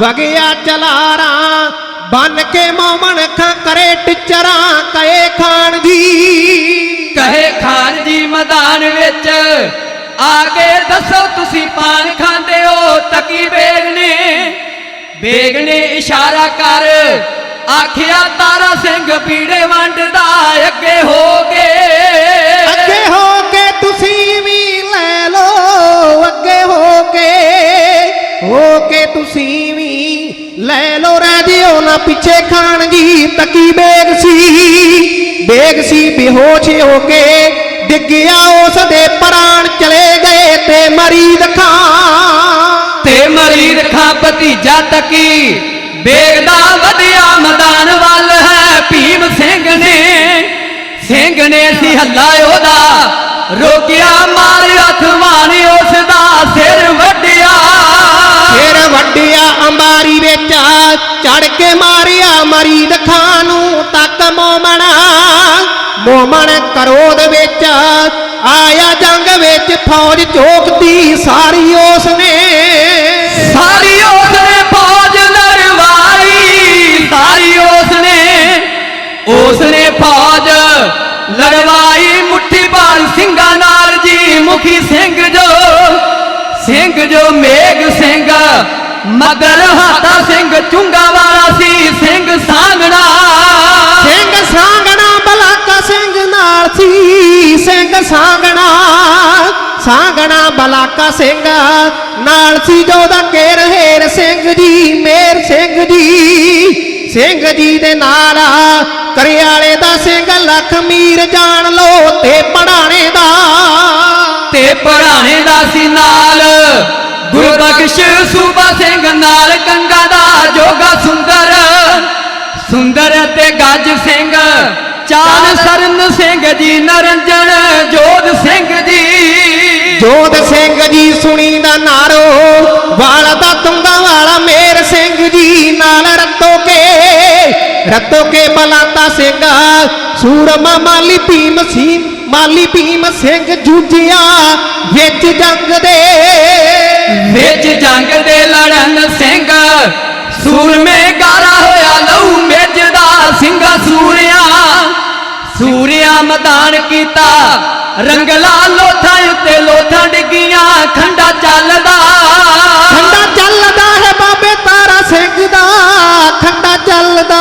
ਵਗਿਆ ਚਲਾਰਾਂ ਬਨ ਕੇ ਮੋਮਨ ਖਾਂ ਕਰੇ ਟਿਚਰਾਂ ਕਏ ਖਾਨ ਦੀ ਕਹੇ ਖਾਨ ਜੀ ਮੈਦਾਨ ਵਿੱਚ ਆ ਕੇ ਦੱਸੋ ਤੁਸੀਂ ਪਾਨ ਖਾਂਦੇ ਹੋ ਤਕੀ ਬੇਗ ਨੇ। ਬੇਗ ਨੇ ਇਸ਼ਾਰਾ ਕਰ। ਆਖਿਆ ਤਾਰਾ ਸਿੰਘ ਪੀੜੇ ਵੰਡਦਾ ਅੱਗੇ ਹੋ ਕੇ। ਅੱਗੇ ਹੋ ਕੇ ਤੁਸੀਂ ਵੀ ਲੈ ਲੋ ਅੱਗੇ ਹੋ ਕੇ। ਹੋ ਕੇ ਤੁਸੀਂ ਵੀ ਲੈ ਲਓ, ਰਹਿ ਜਿਓ ਨਾ ਪਿੱਛੇ ਖਾਣ ਜੀ ਤਕੀ ਬੇਗ ਸੀ। ਬੇਗ ਸੀ ਬੇਹੋਸ਼ ਹੋ ਕੇ ਡਿੱਗਿਆ ਉਸ ਦੇ ਪ੍ਰਾਣ ਚਲੇ ਗਏ ਤੇ ਮਰੀਦ ਖਾਂ। ਤੇ ਮਰੀਦ ਖਾਂ ਭਤੀਜਾ ਤਕੀ। ਬੇਗ ਵਧਿਆ ਮੈਦਾਨ ਵੱਲ ਹੈ, ਭੀਮ ਸਿੰਘ ਨੇ। ਸਿੰਘ ਨੇ ਸੀ ਹੱਲਾ ਉਹਦਾ ਰੋਕਿਆ, ਮਾਰ ਅਥਵਾਨ ਉਸ ਦਾ ਸਿਰ ਵੱਡਿਆ ਸਿਰ ਵੱਡਿਆ ਅੰਬਾਰੀ ਵਿੱਚ ਚੜ ਕੇ ਮਾਰਿਆ, ਮਰੀਦ ਖਾਂ ਨੂੰ ਤੱਕ ਮੋਮਣਾ। ਮੋਮਣ ਕਰੋਦ ਵਿੱਚ ਆਇਆ ਜੰਗ ਵਿੱਚ ਫੌਜ ਚੋਕਦੀ ਸਾਰੀ ਉਸ ਨੇ ਸਾਰੀ ਉਸਨੇ ਫੌਜ ਲੜਵਾਈ ਸਾਰੀ ਉਸਨੇ ਉਸਨੇ ਉਸ ਫੌਜ ਲੜਵਾਈ। ਮੁੱਠੀ ਭਾਰ ਸਿੰਘਾਂ ਨਾਲ ਜੀ ਮੁਖੀ ਸਿੰਘ ਜੋ ਸਿੰਘ ਜੋ ਮੇਘ ਸਿੰਘ, ਮਗਰ ਹਾਤਾ ਸਿੰਘ ਚੁੰਗਾ ਵਾਲਾ ਸੀ, ਸਿੰਘ ਸਾਂਗਣਾ। ਸਿੰਘ ਸਾਂਗਣਾ ਬਲਾਕਾ ਸਿੰਘ ਨਾਲ ਸੀ, ਸਿੰਘ ਸਾਂਗਣਾ ਸਾਂਗਣਾ ਬਲਾਕਾ ਸਿੰਘ। ਨਾਲ ਸੀ ਜੋਦਾ ਕੇਰ ਹੇਰ ਸਿੰਘ ਜੀ ਮੇਰ ਸਿੰਘ ਜੀ। ਸਿੰਘ ਜੀ ਦੇ ਨਾਲ ਕਰਿਆਲੇ ਦਾ ਸਿੰਘ ਲਖਮੀਰ ਜਾਣ ਲੋ ਤੇ ਪੜਾਣੇ ਦਾ। ਤੇ ਪੜਾਣੇ ਦਾ ਸੀ ਨਾਲ। ਗੁਰਬਖਸ਼ ਸੂਬਾ ਸਿੰਘ ਨਾਲ ਕੰਗਾ ਦਾ ਜੋਗਾ ਸੁੰਦਰ। ਸੁੰਦਰ ਤੇ ਗੱਜ ਸਿੰਘ। ਚਾਲ ਸਰਨ ਸਿੰਘ ਜੀ ਜੀ ਜੋਧ ਸਿੰਘ ਜੀ ਸੁਣੀ ਦਾ ਨਾਰੋ, ਵਾਲ ਦਾ ਤੁੰਗਾ ਵਾਲਾ ਮੇਰ ਸਿੰਘ ਜੀ ਨਾਲ ਰੱਤੋ ਕੇ ਰੱਤੋ ਕੇ ਬਲਾਤਾ ਸਿੰਘ, ਸੂਰਮਾ ਮਾਲੀ ਭੀਮ ਸਿੰਘ ਮਾਲੀ ਭੀਮ ਸਿੰਘ ਜੂਝਿਆ, ਵਿੱਚ ਜੰਗ ਦੇ। ਵਿੱਚ ਜੰਗ ਦੇ ਲੜਨ ਸਿੰਘ, ਸੂਰਮੇ ਗਾਰਾ ਹੋਇਆ ਲਹੂ ਮੇਜਦਾ ਸਿੰਘਾ ਸੂਰਿਆ ਸੂਰਿਆ ਮਦਾਨ ਕੀਤਾ। ਰੰਗਲਾ ਲੋਥਾਂ ਉੱਤੇ ਲੋਥਾਂ ਡਿੱਗੀਆਂ ਖੰਡਾ ਚੱਲਦਾ। ਖੰਡਾ ਚੱਲਦਾ ਹੈ ਬਾਬੇ ਤਾਰਾ ਸਿੰਘ ਦਾ ਖੰਡਾ ਚੱਲਦਾ।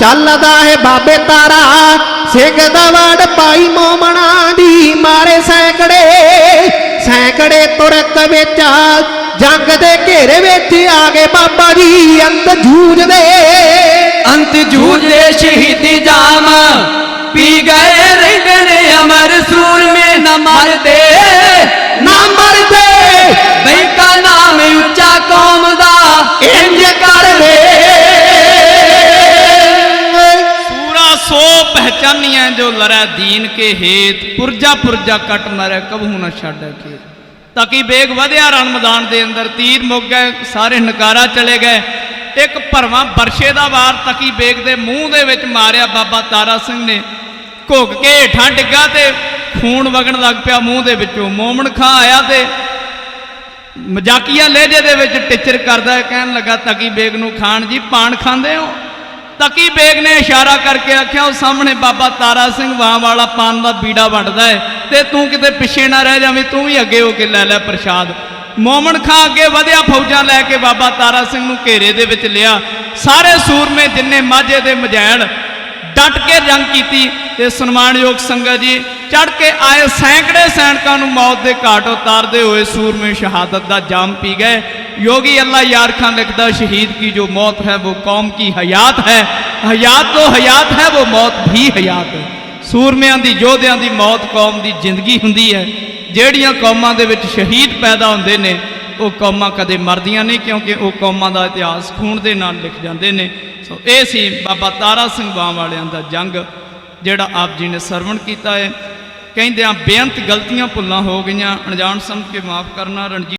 ਚੱਲਦਾ ਹੈ ਬਾਬੇ ਤਾਰਾ ਸਿੰਘ ਦਾ ਵੜ ਪਾਈ ਮੋਮਣਾ ਦੀ ਮਾਰੇ ਸੈਂਕੜੇ ਸੈਂਕੜੇ ਤੁਰਕ ਵਿੱਚ ਜੰਗ ਦੇ ਘੇਰੇ ਵਿੱਚ ਆ ਗਏ ਬਾਬਾ ਜੀ ਅੰਤ ਜੂਝਦੇ ਅੰਤ ਜੂਝੇ ਸ਼ਹੀਦੀ ਜਾਮ ਪੀ ਗਏ ਅਮਰ ਸੂਰਮੇ ਨਾ ਮਰਦੇ ਨਾ ਮਰਦੇ। ਬੈਂਕਾ ਨਾਮ ਉੱਚਾ ਕੌਮ ਦਾ ਇੰਜ ਕਰਦੇ। ਸੂਰਾ ਸੋ ਪਹਿਚਾਨੀਆਂ ਜੋ ਲਰੈ ਦੀਨ ਕੇ ਹੇਤ, ਪੁਰਜਾ ਪੁਰਜਾ ਕਟ ਮਰੈ, ਕਬਹੂ ਨਾ ਛੱਡੈ ਕੇ। ਤਕੀ ਬੇਗ ਵਧਿਆ ਰਣ ਮੈਦਾਨ ਦੇ ਅੰਦਰ, ਤੀਰ ਮੁੱਕ ਗਏ, ਸਾਰੇ ਨਕਾਰਾ ਚਲੇ ਗਏ। ਇੱਕ ਭਰਵਾਂ ਬਰਸ਼ੇ ਦਾ ਵਾਰ ਤਕੀ ਬੇਗ ਦੇ ਮੂੰਹ ਦੇ ਵਿੱਚ ਮਾਰਿਆ ਬਾਬਾ ਤਾਰਾ ਸਿੰਘ ਨੇ। ਘੁੱਗ ਕੇ ਹੇਠਾਂ ਡਿੱਗਾ ਤੇ ਖੂਨ ਵਗਣ ਲੱਗ ਪਿਆ ਮੂੰਹ ਦੇ ਵਿੱਚੋਂ। ਮੋਮਨ ਖਾਂ ਆਇਆ ਤੇ ਮਜ਼ਾਕੀਆ ਲਹਿਜੇ ਦੇ ਵਿੱਚ ਟਿਚਰ ਕਰਦਾ ਹੈ, ਕਹਿਣ ਲੱਗਾ, ਤਕੀ ਬੇਗ ਨੂੰ ਖਾਨ ਜੀ ਪਾਣ ਖਾਂਦੇ ਹੋ? ਤਕੀ ਬੇਗ ਨੇ ਇਸ਼ਾਰਾ ਕਰਕੇ ਆਖਿਆ, ਉਹ ਸਾਹਮਣੇ ਬਾਬਾ ਤਾਰਾ ਸਿੰਘ ਵਾਂ ਵਾਲਾ ਪਾਨ ਦਾ ਬੀੜਾ ਵੰਡਦਾ ਹੈ ਤੇ ਤੂੰ ਕਿਤੇ ਪਿੱਛੇ ਨਾ ਰਹਿ ਜਾਵੇਂ, ਤੂੰ ਵੀ ਅੱਗੇ ਹੋ ਕੇ ਲੈ ਲੈ ਪ੍ਰਸ਼ਾਦ। ਮੋਮਨ ਖਾਂ ਅੱਗੇ ਵਧਿਆ, ਫੌਜਾਂ ਲੈ ਕੇ ਬਾਬਾ ਤਾਰਾ ਸਿੰਘ ਨੂੰ ਘੇਰੇ ਦੇ ਵਿੱਚ ਲਿਆ। ਸਾਰੇ ਸੂਰਮੇ ਜਿੰਨੇ ਮਾਝੇ ਦੇ ਮਜੈਣ ਡਟ ਕੇ ਜੰਗ ਕੀਤੀ ਤੇ ਸਨਮਾਨਯੋਗ ਸੰਗਤ ਜੀ ਚੜ ਕੇ ਆਏ ਸੈਂਕੜੇ ਸੈਨਿਕਾਂ ਨੂੰ ਮੌਤ ਦੇ ਘਾਟ ਉਤਾਰਦੇ ਹੋਏ ਸੂਰਮੇ ਸ਼ਹਾਦਤ ਦਾ ਜਾਮ ਪੀ ਗਏ योगी अल्लाह यार खान लिखता शहीद की जो मौत है वो कौम की हयात है हयात तो हयात है वो मौत भी हयात है ਸੂਰਮਿਆਂ ਦੀ ਯੋਧਿਆਂ ਦੀ ਮੌਤ ਕੌਮ ਦੀ ਜ਼ਿੰਦਗੀ ਹੁੰਦੀ ਹੈ ਜਿਹੜੀਆਂ ਕੌਮਾਂ ਦੇ ਵਿੱਚ ਸ਼ਹੀਦ ਪੈਦਾ ਹੁੰਦੇ ਨੇ ਉਹ ਕੌਮਾਂ ਕਦੇ ਮਰਦੀਆਂ ਨਹੀਂ ਕਿਉਂਕਿ ਉਹ ਕੌਮਾਂ ਦਾ ਇਤਿਹਾਸ ਖੂਨ ਦੇ ਨਾਲ ਲਿਖ ਜਾਂਦੇ ਨੇ ਸੋ ਇਹ ਸੀ ਬਾਬਾ ਤਾਰਾ ਸਿੰਘ ਬਾਂ ਵਾਲਿਆਂ ਦਾ ਜੰਗ, ਜਿਹੜਾ ਆਪ ਜੀ ਨੇ ਸਰਵਣ ਕੀਤਾ ਹੈ। ਕਹਿੰਦਿਆਂ ਬੇਅੰਤ ਗਲਤੀਆਂ ਭੁੱਲਾਂ ਹੋ ਗਈਆਂ, ਅਣਜਾਣ ਸਮਝ ਕੇ ਮਾਫ ਕਰਨਾ, ਰਣਜੀਤ